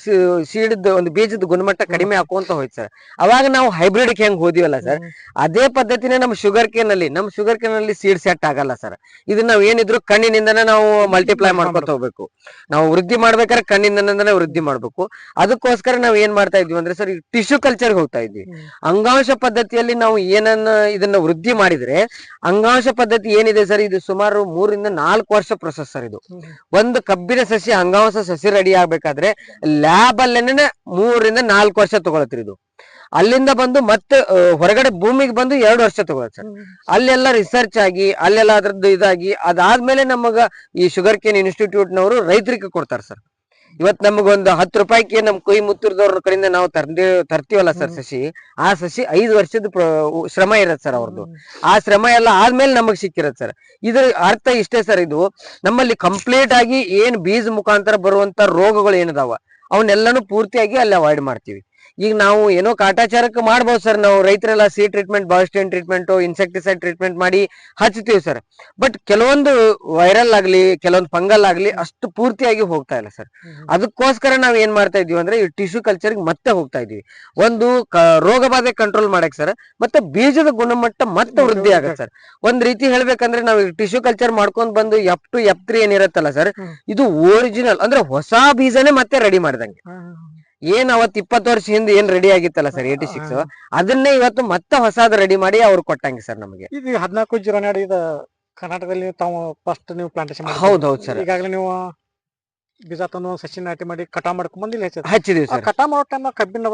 ಸೀಡ್ ಒಂದು ಬೀಜದ ಗುಣಮಟ್ಟ ಕಡಿಮೆ ಹಾಕುವಂತ ಹೋಯ್ತು ಸರ್ ಅವಾಗ ನಾವು ಹೈಬ್ರಿಡ್ ಹೆಂಗ್ ಹೋದಿವಲ್ಲ ಸರ್ ಅದೇ ಪದ್ಧತಿನೇ ನಮ್ಮ ಶುಗರ್ ಕೇನ್ ಅಲ್ಲಿ ನಮ್ಮ ಶುಗರ್ ಕೇನ್ ಅಲ್ಲಿ ಸೀಡ್ ಸೆಟ್ ಆಗಲ್ಲ ಸರ್ ಇದನ್ನ ನಾವ್ ಏನಿದ್ರು ಕಣ್ಣಿನಿಂದನೇ ನಾವು ಮಲ್ಟಿಪ್ಲೈ ಮಾಡ್ಕೊತ ಹೋಗ್ಬೇಕು. ನಾವು ವೃದ್ಧಿ ಮಾಡ್ಬೇಕಾದ್ರೆ ಕಣ್ಣಿಂದನೇ ವೃದ್ಧಿ ಮಾಡ್ಬೇಕು. ಅದಕ್ಕೋಸ್ಕರ ನಾವ್ ಏನ್ ಮಾಡ್ತಾ ಇದ್ವಿ ಅಂದ್ರೆ ಸರ್ ಟಿಶ್ಯೂ ಕಲ್ಚರ್ ಹೋಗ್ತಾ ಇದ್ವಿ. ಅಂಗಾಂಶ ಪದ್ಧತಿಯಲ್ಲಿ ನಾವು ಏನನ್ನ ಇದನ್ನ ವೃದ್ಧಿ ಮಾಡಿದ್ರೆ ಅಂಗಾಂಶ ಪದ್ಧತಿ ಏನಿದೆ ಸರ್ ಇದು ಸುಮಾರು ಮೂರಿಂದ ನಾಲ್ಕು ವರ್ಷ ಪ್ರೊಸೆಸ್ ಸರ್ ಇದು. ಒಂದು ಕಬ್ಬಿನ ಸಸಿ ಅಂಗಾಂಶ ಸಸಿ ರೆಡಿ ಆಗ್ಬೇಕಾದ್ರೆ ಲ್ಯಾಬ್ ಅಲ್ಲೇನೆ ಮೂರಿಂದ ನಾಲ್ಕು ವರ್ಷ ತಗೊಳತ್ರಿ ಇದು. ಅಲ್ಲಿಂದ ಬಂದು ಮತ್ತೆ ಹೊರಗಡೆ ಭೂಮಿಗೆ ಬಂದು ಎರಡು ವರ್ಷ ತಗೊಳತ್ ಸರ್. ಅಲ್ಲೆಲ್ಲ ರಿಸರ್ಚ್ ಆಗಿ ಅಲ್ಲೆಲ್ಲ ಅದ್ರದ್ದು ಇದಾಗಿ ಅದಾದ್ಮೇಲೆ ನಮಗ ಈ ಶುಗರ್ ಕೇನ್ ಇನ್ಸ್ಟಿಟ್ಯೂಟ್ ನವರು ರೈತರಿಗೆ ಕೊಡ್ತಾರೆ ಸರ್. ಇವತ್ ನಮಗೊಂದು ಹತ್ತು ರೂಪಾಯಿಗೆ ನಮ್ ಕೊಯ್ ಮುತ್ತೂರ್ದವ್ರ ಕಡೆಯಿಂದ ನಾವು ತರ್ದಿ ತರ್ತೀವಲ್ಲ ಸರ್ ಸಸಿ? ಆ ಸಸಿ ಐದು ವರ್ಷದ ಶ್ರಮ ಇರತ್ ಸರ್ ಅವ್ರದ್ದು ಆ ಶ್ರಮ ಎಲ್ಲ ಆದ್ಮೇಲೆ ನಮಗ್ ಸಿಕ್ಕಿರತ್ ಸರ್. ಇದ್ರ ಅರ್ಥ ಇಷ್ಟೇ ಸರ್ ಇದು. ನಮ್ಮಲ್ಲಿ ಕಂಪ್ಲೀಟ್ ಆಗಿ ಏನ್ ಬೀಜ ಮುಖಾಂತರ ಬರುವಂತ ರೋಗಗಳು ಏನಿದಾವ ಅವನ್ನೆಲ್ಲಾನು ಪೂರ್ತಿಯಾಗಿ ಅಲ್ಲಿ ಅವಾಯ್ಡ್ ಮಾಡ್ತೀವಿ. ಈಗ ನಾವು ಏನೋ ಕಾಟಾಚಾರಕ್ಕೆ ಮಾಡ್ಬೋದು ಸರ್. ನಾವು ರೈತರೆಲ್ಲ ಸಿ ಟ್ರೀಟ್ಮೆಂಟ್ ಬಾಸ್ಟಿನ್ ಟ್ರೀಟ್ಮೆಂಟ್ ಇನ್ಸೆಕ್ಟಿಸೈಡ್ ಟ್ರೀಟ್ಮೆಂಟ್ ಮಾಡಿ ಹಚ್ತೀವಿ ಸರ್. ಬಟ್ ಕೆಲವೊಂದು ವೈರಲ್ ಆಗ್ಲಿ ಕೆಲವೊಂದು ಫಂಗಲ್ ಆಗ್ಲಿ ಅಷ್ಟು ಪೂರ್ತಿಯಾಗಿ ಹೋಗ್ತಾ ಇಲ್ಲ ಸರ್. ಅದಕ್ಕೋಸ್ಕರ ನಾವ್ ಏನ್ ಮಾಡ್ತಾ ಇದೀವಿ ಅಂದ್ರೆ ಈ ಟಿಶ್ಯೂ ಕಲ್ಚರ್ ಮತ್ತೆ ಹೋಗ್ತಾ ಇದೀವಿ ಒಂದು ರೋಗ ಬಾಧೆ ಕಂಟ್ರೋಲ್ ಮಾಡಕ್ ಸರ್ ಮತ್ತೆ ಬೀಜದ ಗುಣಮಟ್ಟ ಮತ್ತೆ ವೃದ್ಧಿ ಆಗತ್ತೆ ಸರ್. ಒಂದ್ ರೀತಿ ಹೇಳ್ಬೇಕಂದ್ರೆ ನಾವು ಟಿಶ್ಯೂ ಕಲ್ಚರ್ ಮಾಡ್ಕೊಂಡ್ ಬಂದು ಎಫ್ ಟು ಎಫ್ ತ್ರೀ ಏನಿರತ್ತಲ್ಲ ಸರ್ ಇದು ಒರಿಜಿನಲ್ ಅಂದ್ರೆ ಹೊಸ ಬೀಜನೇ ಮತ್ತೆ ರೆಡಿ ಮಾಡ್ದಂಗೆ. ಏನ್ ಅವತ್ ಇಪ್ಪತ್ತು ವರ್ಷ ಹಿಂದೆ ಏನ್ ರೆಡಿ ಆಗಿತ್ತಲ್ಲ ಸರ್ ಏಟಿ ಸಿಕ್ಸ್ ಅದನ್ನೇ ಇವತ್ತು ಮತ್ತೆ ಹೊಸಾದ್ ರೆಡಿ ಮಾಡಿ ಅವ್ರು ಕೊಟ್ಟಂಗೆ ಸರ್ ನಮಗೆ. ಇದು ಹದಿನಾಲ್ಕು ಜೀರೋ ಇದು ಕರ್ನಾಟಕದಲ್ಲಿ ತಾವು ಫಸ್ಟ್ ನೀವು ಪ್ಲಾಂಟೇಶನ್ ಹೌದ್ ಹೌದ್ sir. ಈಗಾಗಲೇ ನೀವು ಬೀಜ ತಂದು ಒಂದ್ ಸಸಿ ನಾಟಿ ಮಾಡಿ ಕಟಾ ಮಾಡ್ಕೊಂಡ್ ಬಂದಿಲ್ಲ ಇಲ್ಲಿ ಹಚ್ಚಿದೀವಿ ಸರ್. ಕಟಾವ್ ಮಾಡೋ ಟೈಮ್ ಕಬ್ಬಿನ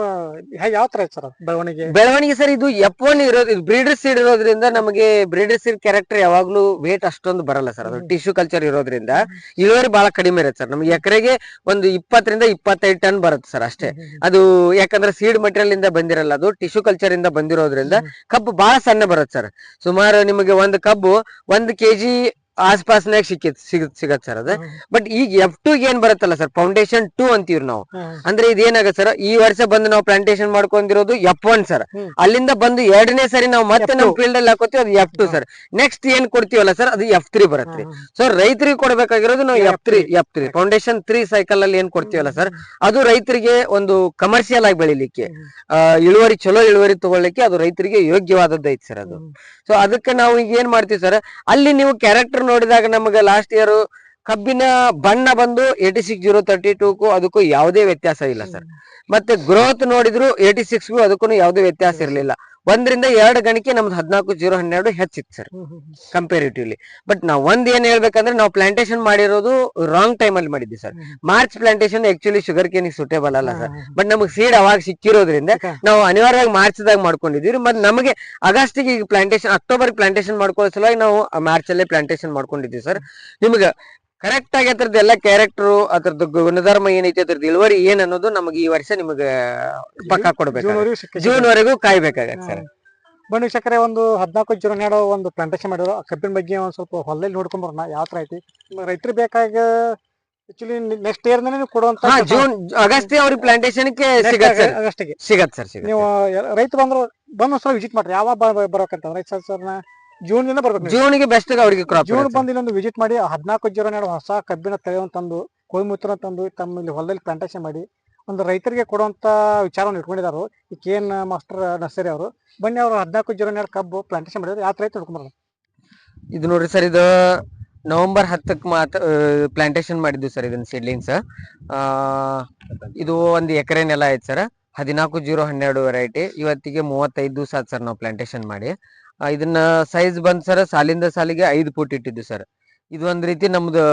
ಯಾವ ತರ ಐತೆ ಸರ್ ಬೆಳವಣಿಗೆ? ಬೆಳವಣಿಗೆ ಸರ್ ಇದು ಎಫ್ ಒನ್ ಇರೋದು ಬ್ರೀಡರ್ ಸೀಡ್ ಇರೋದ್ರಿಂದ ನಮಗೆ ಬ್ರೀಡರ್ ಸೀಡ್ ಕ್ಯಾರೆಕ್ಟರ್ ಯಾವಾಗ್ಲೂ ವೇಟ್ ಅಷ್ಟೊಂದು ಬರಲ್ಲ ಸರ್. ಅದು ಟಿಶ್ಯೂ ಕಲ್ಚರ್ ಇರೋದ್ರಿಂದ ಇಳುವರಿ ಬಹಳ ಕಡಿಮೆ ಇರುತ್ತೆ ಸರ್. ನಮ್ಗೆ ಎಕರೆಗೆ ಒಂದು ಇಪ್ಪತ್ತರಿಂದ ಇಪ್ಪತ್ತೈದು ಟನ್ ಬರುತ್ತೆ ಸರ್ ಅಷ್ಟೇ. ಅದು ಯಾಕಂದ್ರೆ ಸೀಡ್ ಮಟೀರಿಯಲ್ ಇಂದ ಬಂದಿರಲ್ಲ ಅದು ಟಿಶ್ಯೂ ಕಲ್ಚರ್ ಇಂದ ಬಂದಿರೋದ್ರಿಂದ ಕಬ್ಬು ಬಹಳ ಸಣ್ಣ ಬರುತ್ತೆ ಸರ್. ಸುಮಾರು ನಿಮಗೆ ಒಂದು ಕಬ್ಬು ಒಂದು ಕೆಜಿ ಆಸ್ಪಾಸ್ನಾಗ ಸಿಕ್ಕಿತ್ ಸಿಗತ್ ಸಿಗತ್ ಸರ್ ಅದ. ಬಟ್ ಈಗ ಎಫ್ ಟು ಏನ್ ಬರುತ್ತಲ್ಲ ಸರ್ ಫೌಂಡೇಶನ್ ಟೂ ಅಂತೀವ್ರಿ ನಾವು. ಅಂದ್ರೆ ಇದೇನಾಗ ಸರ್ ಈ ವರ್ಷ ಬಂದು ನಾವು ಪ್ಲಾಂಟೇಶನ್ ಮಾಡ್ಕೊಂಡಿರೋದು ಎಫ್ ಒನ್ ಸರ್ ಅಲ್ಲಿಂದ ಬಂದು ಎರಡನೇ ಸರಿ ನಾವು ಮತ್ತೆ F2. ನಮ್ಮ ಫೀಲ್ಡ್ ಅಲ್ಲಿ ಹಾಕೋತೀವಿ ಅದು ಎಫ್ ಟು ಸರ್ ನೆಕ್ಸ್ಟ್ ಏನ್ ಕೊಡ್ತೀವಲ್ಲ ಸರ್ ಅದು ಎಫ್ ತ್ರೀ ಬರುತ್ತೆ. ಸೊ ರೈತರಿಗೆ ಕೊಡ್ಬೇಕಾಗಿರೋದು ನಾವು F three F three foundation three cycle ಅಲ್ಲಿ ಏನ್ ಕೊಡ್ತೀವಲ್ಲ ಸರ್ ಅದು ರೈತರಿಗೆ ಒಂದು ಕಮರ್ಷಿಯಲ್ ಆಗಿ ಬೆಳಿಲಿಕ್ಕೆ. ಇಳುವರಿ ಚಲೋ ಇಳುವರಿ ತಗೊಳ್ಳಿಕ್ಕೆ ಅದು ರೈತರಿಗೆ ಯೋಗ್ಯವಾದದ್ದು ಐತಿ ಸರ್ ಅದು. ಸೊ ಅದಕ್ಕೆ ನಾವು ಈಗ ಏನ್ ಮಾಡ್ತೀವಿ ಸರ್ ಅಲ್ಲಿ ನೀವು ಕ್ಯಾರೆಕ್ಟರ್ ನೋಡಿದಾಗ ನಮಗೆ ಲಾಸ್ಟ್ ಇಯರ್ ಕಬ್ಬಿನ ಬಣ್ಣ ಬಂದು ಏಟಿ ಸಿಕ್ಸ್ ಜೀರೋ ತರ್ಟಿ ಟೂಕು ಅದಕ್ಕೂ ಯಾವುದೇ ವ್ಯತ್ಯಾಸ ಇಲ್ಲ ಸರ್ ಮತ್ತೆ ಗ್ರೋತ್ ನೋಡಿದ್ರು ಏಟಿ ಸಿಕ್ಸ್ಗೂ ಅದಕ್ಕೂ ಯಾವುದೇ ವ್ಯತ್ಯಾಸ ಇರಲಿಲ್ಲ. ಒಂದರಿಂದ ಎರಡು ಗಣಿಕೆ ನಮ್ದು ಹದಿನಾಲ್ಕು ಜೀರೋ ಹನ್ನೆರಡು ಹೆಚ್ಚಿತ್ತು ಸರ್ ಕಂಪೇರಿಟಿವ್ಲಿ ಬಟ್ ನಾವ್ ಒಂದ್ ಏನ್ ಹೇಳ್ಬೇಕಂದ್ರೆ ನಾವು ಪ್ಲಾಂಟೇಶನ್ ಮಾಡಿರೋದು ರಾಂಗ್ ಟೈಮ್ ಅಲ್ಲಿ ಮಾಡಿದ್ವಿ sir March plantation actually sugar ಕೇನಿಗೆ suitable ಅಲ್ಲ ಸರ್ ಬಟ್ ನಮಗೆ ಸೀಡ್ ಅವಾಗ ಸಿಕ್ಕಿರೋದ್ರಿಂದ. ನಾವು ಅನಿವಾರ್ಯವಾಗಿ ಮಾರ್ಚ್ ದಾಗ ಮಾಡ್ಕೊಂಡಿದ್ವಿ ಮತ್ತೆ ನಮಗೆ ಆಗಸ್ಟಿಗೆ ಈಗ ಪ್ಲಾಂಟೇಶನ್ ಅಕ್ಟೋಬರ್ ಪ್ಲಾಂಟೇಶನ್ ಮಾಡ್ಕೊಳ್ಳೋ ಸಲುವಾಗಿ ನಾವು ಮಾರ್ಚ್ ಅಲ್ಲೇ ಪ್ಲಾಂಟೇಶನ್ ಮಾಡ್ಕೊಂಡಿದ್ವಿ ಸರ್ ನಿಮ್ಗೆ ಕರೆಕ್ಟ್ ಆಗಿ ಅದ್ರದ್ದು ಎಲ್ಲ ಕ್ಯಾರೆಕ್ಟರ್ ಅದ್ರದ್ದು ಗುಣಧರ್ಮ ಏನೈತಿ ಅದ್ರದ್ದು ಇಳುವರಿ ಏನ್ ಅನ್ನೋದು ನಮಗೆ ಈ ವರ್ಷ ನಿಮಗೆ ಪಕ್ಕ ಕೊಡ್ಬೇಕು ಜೂನ್ ವರೆಗೂ ಕಾಯ್ಬೇಕಾಗತ್ತೆ ಸರ್. ಬನ್ನಿ ಸಕ್ಕರೆ ಒಂದು ಹದಿನಾಲ್ಕು ಜೂನ್ ಹನ್ನೆರಡು ಒಂದು ಪ್ಲಾಂಟೇಶನ್ ಮಾಡಿದ್ರು. ಆ ಕಬ್ಬಿನ ಬಗ್ಗೆ ಒಂದ್ ಸ್ವಲ್ಪ ಹೊಲದಲ್ಲಿ ನೋಡ್ಕೊಂಡ್ಬರೋಣ ಯಾವ ತರ ಐತಿ. ರೈತರು ಬೇಕಾಗ ಆಕ್ಚುಲಿ ನೆಕ್ಸ್ಟ್ ಇಯರ್ ನೀವು ಕೊಡುವಂತ ಜೂನ್ ಆಗಸ್ಟ್ ಅವ್ರಿಗೆ ಪ್ಲಾಂಟೇಶನ್ ಸಿಗತ್ತೆ ಆಗಸ್ಟ್ಗೆ ಸರ್. ಆಗಸ್ಟಿಗೆ ಸಿಗತ್ ಸರ್ ನೀವು ರೈತರು ಬಂದ್ರು ಬಂದ್ ಸಲ ವಿಸಿಟ್ ಮಾಡ್ರಿ. ಯಾವಾಗ ಬರ್ಬೇಕಂತಂದ್ರೆ ಸರ್ ಸರ್ನ ಜೂನ್ ದಿಂದ ಬರ್ಬೇಕು ನೀವು. ಜೂನ್ಗೆ ಬೆಸ್ಟ್ ಅವರಿಗೆ ಕ್ರಾಪ್ ಜೂನ್ ಬಂದು ಇಲ್ಲೊಂದು ವಿಸಿಟ್ ಮಾಡಿ ಹದಿನಾಲ್ಕು ಜೀರೋ ಹನ್ನೆರಡು ಹೊಸ ಕಬ್ಬಿನ ತಳಿಯನ್ನು ತಂದು ಕೋಯಿಮೂತ್ರ ತಂದು ತಮ್ಮ ಇಲ್ಲಿ ಹೊಲದಲ್ಲಿ ಪ್ಲಾಂಟೇಶನ್ ಮಾಡಿ ಒಂದು ರೈತರಿಗೆ ಕೊಡುವಂತ ವಿಚಾರವನ್ನು ಇಟ್ಕೊಂಡಿದ್ದಾರೆ ಈ ಕೆ ಎನ್ ಮಾಸ್ಟರ್ ನರ್ಸರಿ ಅವರು. ಬನ್ನಿ ಅವರು ಹದಿನಾಲ್ಕು ಜೀರೋ ಹನ್ನೆರಡು ಕಬ್ಬು ಪ್ಲಾಂಟೇಶನ್ ಮಾಡಿದ್ರು ಯಾವ ರೈತ ಇದು ನೋಡ್ರಿ ಸರ್ ಇದು ನವೆಂಬರ್ ಹತ್ತಕ್ಕೆ ಮಾತ್ರ ಪ್ಲಾಂಟೇಶನ್ ಮಾಡಿದ್ವಿ ಸರ್ ಇದನ್ನ ಸೀಡ್ಲಿಂಗ್ಸ್ ಇದು ಒಂದು ಎಕರೆ ನೆಲ ಐತೆ ಸರ್. ಹದಿನಾಲ್ಕು ಜೀರೋ ಹನ್ನೆರಡು ವೆರೈಟಿ ಇವತ್ತಿಗೆ ಮೂವತ್ತೈದು ದಿವಸ ಆಯ್ತು ಸರ್ ನಾವು ಪ್ಲಾಂಟೇಶನ್ ಮಾಡಿ. ಇದನ್ನ ಸೈಜ್ ಬಂದ್ ಸರ್ ಸಾಲಿಂದ ಸಾಲಿಗೆ ಐದು ಫೂಟ್ ಇಟ್ಟಿದ್ದು ಸರ್ ಇದು ಒಂದ್ ರೀತಿ ನಮ್ದು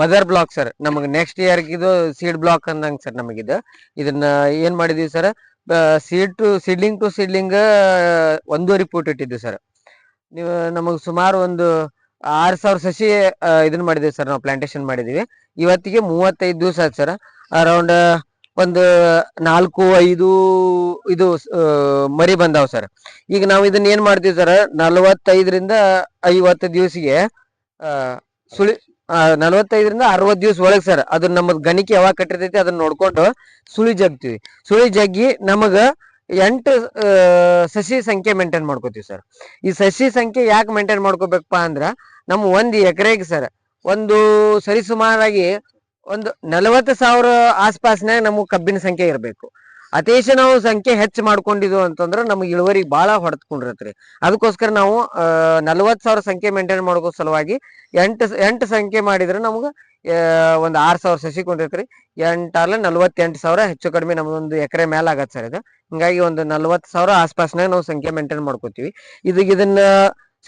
ಮದರ್ ಬ್ಲಾಕ್ ಸರ್ ನಮಗೆ ನೆಕ್ಸ್ಟ್ ಇಯರ್ ಇದು ಸೀಡ್ ಬ್ಲಾಕ್ ಅಂದಂಗ ಸರ್ ನಮಗಿದು. ಇದನ್ನ ಏನ್ ಮಾಡಿದೀವಿ sir seed to seedling to seedling ಒಂದೂವರೆ ಫೂಟ್ ಇಟ್ಟಿದ್ದು ಸರ್ ನೀವು, ನಮಗ್ ಸುಮಾರು ಒಂದು ಆರ್ ಸಾವಿರ ಸಸಿ ಇದನ್ನ ಮಾಡಿದೀವಿ ಸರ್ ನಾವು ಪ್ಲಾಂಟೇಶನ್ ಮಾಡಿದೀವಿ. ಇವತ್ತಿಗೆ ಮೂವತ್ತೈದು ದಿವಸ ಆಯ್ತು ಸರ್ ಅರೌಂಡ್ ಒಂದು ನಾಲ್ಕು, ಐದು ಇದು ಮರಿ ಬಂದಾವ್ ಸರ್. ಈಗ ನಾವು ಇದನ್ನ ಏನ್ ಮಾಡ್ತೀವಿ ಸರ್, ನಲವತ್ತೈದರಿಂದ ಐವತ್ತು ದಿವಸಿಗೆ ಸುಳಿ ನಲವತ್ತೈದರಿಂದ ಅರವತ್ತು ದಿವಸ ಒಳಗೆ ಸರ್, ಅದು ನಮ್ಮ ಗಣಿಕೆ ಯಾವಾಗ ಕಟ್ಟಿರ್ತೈತಿ ಅದನ್ನ ನೋಡ್ಕೊಂಡು ಸುಳಿ ಜಗ್ತೀವಿ. ಸುಳಿ ಜಗ್ಗಿ ನಮಗ ಎಂಟು ಸಸಿ ಸಂಖ್ಯೆ ಮೇಂಟೈನ್ ಮಾಡ್ಕೋತೀವಿ ಸರ್. ಈ ಸಸಿ ಸಂಖ್ಯೆ ಯಾಕೆ ಮೇಂಟೈನ್ ಮಾಡ್ಕೋಬೇಕಪ್ಪ ಅಂದ್ರ ನಮ್ಮ ಒಂದ್ ಎಕರೆಗೆ ಸರ್, ಒಂದು ಸರಿಸುಮಾರಾಗಿ ಒಂದು ನಲವತ್ತು ಸಾವಿರ ಆಸ್ಪಾಸ್ನಾಗ ನಮಗೆ ಕಬ್ಬಿನ ಸಂಖ್ಯೆ ಇರಬೇಕು. ಅತೇಶ ನಾವು ಸಂಖ್ಯೆ ಹೆಚ್ಚು ಮಾಡ್ಕೊಂಡಿದ್ವು ಅಂತಂದ್ರೆ ನಮ್ಗೆ ಇಳುವರಿ ಬಹಳ ಹೊಡೆದ್ಕೊಂಡಿರತ್ರಿ ಅದಕ್ಕೋಸ್ಕರ ನಾವು ನಲವತ್ತು ಸಾವಿರ ಸಂಖ್ಯೆ ಮೇಂಟೈನ್ ಮಾಡ್ಕೋ ಸಲುವಾಗಿ ಎಂಟು ಎಂಟು ಸಂಖ್ಯೆ ಮಾಡಿದ್ರೆ ನಮ್ಗೆ ಒಂದು ಆರು ಸಾವಿರ ಸಸಿ ಕುಂತೈತ್ರಿ ಎಂಟಲ್ಲ ನಲ್ವತ್ತೆಂಟು ಸಾವಿರ ಹೆಚ್ಚು ಕಡಿಮೆ ನಮ್ದೊಂದು ಎಕರೆ ಮೇಲೆ ಆಗತ್ತೆ ಸರ್ ಇದು. ಹಿಂಗಾಗಿ ಒಂದು ನಲವತ್ತು ಸಾವಿರ ಆಸ್ಪಾಸ್ನಾಗ ನಾವು ಸಂಖ್ಯೆ ಮೇಂಟೈನ್ ಮಾಡ್ಕೋತೀವಿ. ಇದು ಇದನ್ನ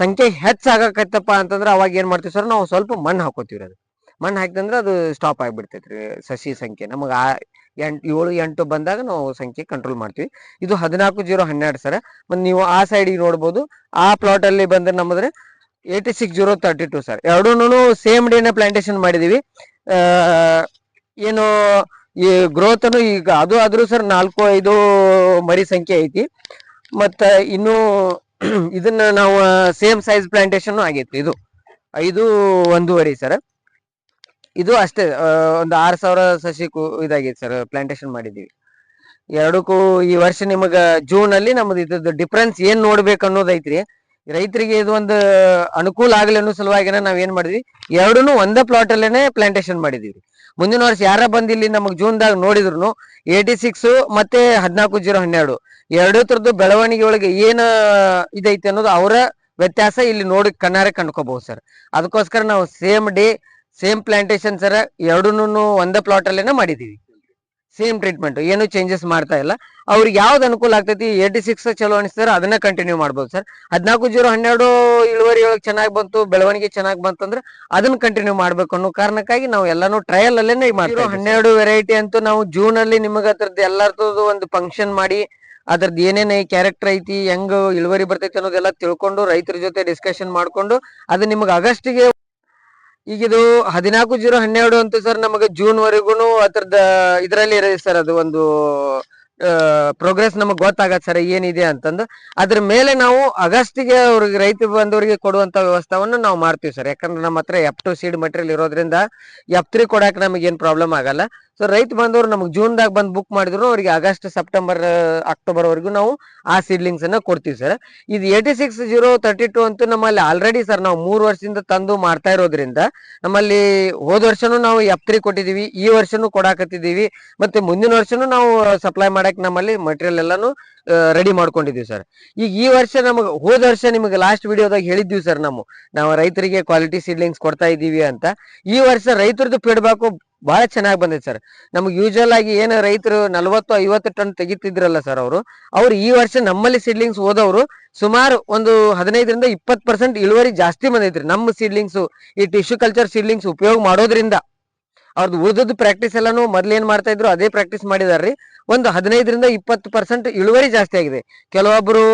ಸಂಖ್ಯೆ ಹೆಚ್ಚಾಗಕತ್ತಪ್ಪ ಅಂತಂದ್ರೆ ಅವಾಗ ಏನ್ ಮಾಡ್ತೀವಿ ಸರ್, ನಾವು ಸ್ವಲ್ಪ ಮಣ್ಣು ಹಾಕೋತೀವಿ ಅದು. ಮಣ್ಣು ಹಾಕಿದಂದ್ರೆ ಅದು ಸ್ಟಾಪ್ ಆಗಿಬಿಡ್ತೈತ್ರಿ ಸಸಿ ಸಂಖ್ಯೆ. ನಮಗೆ ಆ ಎಂಟು, ಏಳು, ಎಂಟು ಬಂದಾಗ ನಾವು ಸಂಖ್ಯೆ ಕಂಟ್ರೋಲ್ ಮಾಡ್ತೀವಿ. ಇದು ಹದಿನಾಲ್ಕು ಜೀರೋ ಹನ್ನೆರಡು ಸರ್. ಮತ್ತು ನೀವು ಆ ಸೈಡಿಗೆ ನೋಡ್ಬೋದು. ಆ ಪ್ಲಾಟಲ್ಲಿ ಬಂದ್ರೆ ನಮ್ಮದ್ರೆ eighty six zero thirty two sir ಎರಡೂ ಸೇಮ್ ಡೇನ ಪ್ಲಾಂಟೇಶನ್ ಮಾಡಿದ್ದೀವಿ ಏನು ಈ ಗ್ರೋತ್ ಈಗ ಅದು ಆದರೂ ಸರ್ ನಾಲ್ಕು, ಐದು ಮರಿ ಸಂಖ್ಯೆ ಐತಿ. ಮತ್ತು ಇನ್ನು ಇದನ್ನು ನಾವು ಸೇಮ್ ಸೈಜ್ ಪ್ಲಾಂಟೇಶನ್ ಆಗೈತಿ ಇದು. ಐದು, ಒಂದೂವರೆ ಸರ್. ಇದು ಅಷ್ಟೇ ಒಂದು ಆರ್ ಸಾವಿರ ಸಸಿ ಇದಾಗಿದೆ ಸರ್ ಪ್ಲಾಂಟೇಶನ್ ಮಾಡಿದೀವಿ ಎರಡಕ್ಕೂ ಈ ವರ್ಷ ನಿಮಗ ಜೂನ್ ಅಲ್ಲಿ ನಮ್ದು ಇದ್ರದ್ದು ಡಿಫ್ರೆನ್ಸ್ ಏನ್ ನೋಡ್ಬೇಕು ಅನ್ನೋದೈತ್ರಿ ರೈತರಿಗೆ ಇದು ಒಂದು ಅನುಕೂಲ ಆಗಲಿ ಅನ್ನೋ ಸಲುವಾಗಿನ ನಾವ್ ಏನ್ ಮಾಡಿದ್ವಿ ಎರಡೂನು ಒಂದೇ ಪ್ಲಾಟ್ ಅಲ್ಲೇನೆ ಪ್ಲಾಂಟೇಶನ್ ಮಾಡಿದೀವಿ ಮುಂದಿನ ವರ್ಷ ಯಾರ ಬಂದ್ ಇಲ್ಲಿ ನಮಗ್ ಜೂನ್ದಾಗ ನೋಡಿದ್ರು ಏಟಿ ಸಿಕ್ಸ್ ಮತ್ತೆ ಹದಿನಾಲ್ಕು ಜೀರೋ ಹನ್ನೆರಡು. ಎರಡೂ ತರದ್ದು ಬೆಳವಣಿಗೆ ಒಳಗೆ ಏನ್ ಇದೈತಿ ಅನ್ನೋದು ಅವರ ವ್ಯತ್ಯಾಸ ಇಲ್ಲಿ ನೋಡಿ ಕಣ್ಣಾರೆ ಕಂಡ್ಕೋಬಹುದು ಸರ್ ಅದಕ್ಕೋಸ್ಕರ ನಾವು same day same plantation sir ಎರಡೂನು ಒಂದೇ ಪ್ಲಾಟ್ ಅಲ್ಲೇನೆ ಮಾಡಿದೀವಿ. ಸೇಮ್ ಟ್ರೀಟ್ಮೆಂಟ್ ಏನು ಚೇಂಜಸ್ ಮಾಡ್ತಾ ಇಲ್ಲ. ಅವ್ರಿಗೆ ಯಾವ್ದು ಅನುಕೂಲ ಆಗ್ತೈತಿ ಏಟಿ ಸಿಕ್ಸ್ ಚಲೋ ಅನಿಸ್ತಾರೆ ಅದನ್ನ ಕಂಟಿನ್ಯೂ ಮಾಡ್ಬೋದು ಸರ್ ಹದಿನಾಲ್ಕು ಜೀರೋ ಹನ್ನೆರಡು ಇಳುವರಿ ಒಳಗ್ ಚೆನ್ನಾಗಿ ಬಂತು ಬೆಳವಣಿಗೆ ಚೆನ್ನಾಗಿ ಬಂತಂದ್ರೆ ಅದನ್ನ ಕಂಟಿನ್ಯೂ ಮಾಡ್ಬೇಕು ಅನ್ನೋ ಕಾರಣಕ್ಕಾಗಿ ನಾವು ಎಲ್ಲಾನು ಟ್ರಯಲ್ ಅಲ್ಲೇನೆ ಮಾಡ್ತೀವಿ ಹನ್ನೆರಡು ವೆರೈಟಿ ಅಂತೂ ನಾವು ಜೂನ್ ಅಲ್ಲಿ ನಿಮಗೆ ಅದ್ರದ್ದು ಎಲ್ಲರದ್ದು ಒಂದು ಫಂಕ್ಷನ್ ಮಾಡಿ ಅದ್ರದ್ದು ಏನೇನು ಕ್ಯಾರೆಕ್ಟರ್ ಐತಿ ಹೆಂಗ್ ಇಳುವರಿ ಬರ್ತೈತಿ ಅನ್ನೋದೆಲ್ಲ ತಿಳ್ಕೊಂಡು ರೈತರ ಜೊತೆ ಡಿಸ್ಕಷನ್ ಮಾಡ್ಕೊಂಡು ಅದು ನಿಮಗೆ ಆಗಸ್ಟ್ಗೆ ಈಗ ಇದು ಹದಿನಾಲ್ಕು ಜೀರೋ ಹನ್ನೆರಡು ಅಂತ ಸರ್ ನಮಗೆ ಜೂನ್ ವರೆಗೂ ಅದ್ರದ್ದು ಇದರಲ್ಲಿ ಇರೋದು ಸರ್ ಅದು ಒಂದು ಪ್ರೋಗ್ರೆಸ್ ನಮಗೆ ಗೊತ್ತಾಗತ್ತೆ ಸರ್ ಏನಿದೆ ಅಂತಂದು. ಅದ್ರ ಮೇಲೆ ನಾವು ಆಗಸ್ಟ್ಗೆ ಅವ್ರಿಗೆ ರೈತ ಬಂದವರಿಗೆ ಕೊಡುವಂತ ವ್ಯವಸ್ಥೆವನ್ನು ನಾವು ಮಾಡ್ತೀವಿ ಸರ್. ಯಾಕಂದ್ರೆ ನಮ್ಮ ಹತ್ರ ಎಫ್ ಟು ಸೀಡ್ ಮಟೀರಿಯಲ್ ಇರೋದ್ರಿಂದ ಎಫ್ ತ್ರೀ ಕೊಡಕ್ಕೆ ನಮಗೆ ಪ್ರಾಬ್ಲಮ್ ಆಗಲ್ಲ. ಸೊ ರೈತ ಬಂದವರು ನಮಗೆ ಜೂನ್ದಾಗ ಬಂದು ಬುಕ್ ಮಾಡಿದ್ರು, ಅವರಿಗೆ ಆಗಸ್ಟ್ ಸೆಪ್ಟೆಂಬರ್ ಅಕ್ಟೋಬರ್ ವರೆಗೂ ನಾವು ಆ ಸೀಡ್ಲಿಂಗ್ಸ್ ಅನ್ನ ಕೊಡ್ತೀವಿ ಸರ್ ಇದು eighty six zero thirty two ಅಂತೂ ನಮ್ಮಲ್ಲಿ ಆಲ್ರೆಡಿ ಸರ್ ನಾವು ಮೂರು ವರ್ಷದಿಂದ ತಂದು ಮಾಡ್ತಾ ಇರೋದ್ರಿಂದ ನಮ್ಮಲ್ಲಿ ಹೋದ ವರ್ಷನೂ ನಾವು ಎಫ್ ತ್ರೀ ಕೊಟ್ಟಿದೀವಿ, ಈ ವರ್ಷನೂ ಕೊಡಾಕತ್ತಿದೀವಿ, ಮತ್ತೆ ಮುಂದಿನ ವರ್ಷನೂ ನಾವು ಸಪ್ಲೈ ಮಾಡಕ್ ನಮ್ಮಲ್ಲಿ ಮಟೀರಿಯಲ್ ಎಲ್ಲಾನು ರೆಡಿ ಮಾಡ್ಕೊಂಡಿದೀವಿ ಸರ್ ಈಗ ಈ ವರ್ಷ ನಮಗೆ, ಹೋದ ವರ್ಷ ನಿಮಗೆ ಲಾಸ್ಟ್ ವಿಡಿಯೋದಾಗ ಹೇಳಿದ್ವಿ ಸರ್ ನಾವು ನಾವು ರೈತರಿಗೆ ಕ್ವಾಲಿಟಿ ಸೀಡ್ಲಿಂಗ್ಸ್ ಕೊಡ್ತಾ ಇದೀವಿ ಅಂತ. ಈ ವರ್ಷ ರೈತರದ್ದು ಫೀಡ್ಬ್ಯಾಕು ಬಹಳ ಚೆನ್ನಾಗಿ ಬಂದೈತೆ ಸರ್. ನಮ್ಗೆ ಯೂಶಲ್ ಆಗಿ ಏನು ರೈತರು ನಲವತ್ತು, ಐವತ್ತು ಟನ್ ತೆಗಿತಿದ್ರಲ್ಲ ಸರ್ ಅವರು. ಅವ್ರು ಈ ವರ್ಷ ನಮ್ಮಲ್ಲಿ ಸೀಡ್ಲಿಂಗ್ಸ್ ಹೋದವರು ಸುಮಾರು ಒಂದು ಹದಿನೈದರಿಂದ ಇಪ್ಪತ್ತು ಪರ್ಸೆಂಟ್ ಇಳುವರಿ ಜಾಸ್ತಿ ಬಂದೈತ್ರಿ ನಮ್ಮ ಸೀಡ್ಲಿಂಗ್ಸ್ ಈ ಟಿಶ್ಯೂ ಕಲ್ಚರ್ ಸೀಡ್ಲಿಂಗ್ಸ್ ಉಪಯೋಗ ಮಾಡೋದ್ರಿಂದ. ಅವ್ರದ್ದು ಉಳಿದದ್ದು ಪ್ರಾಕ್ಟೀಸ್ ಎಲ್ಲಾನು ಮೊದ್ಲು ಏನ್ ಮಾಡ್ತಾ ಇದ್ರು ಅದೇ ಪ್ರಾಕ್ಟೀಸ್ ಮಾಡಿದಾರ್ರಿ. ಒಂದು ಹದಿನೈದರಿಂದ ಇಪ್ಪತ್ತು ಪರ್ಸೆಂಟ್ ಇಳುವರಿ ಜಾಸ್ತಿ ಆಗಿದೆ. ಕೆಲವೊಬ್ರು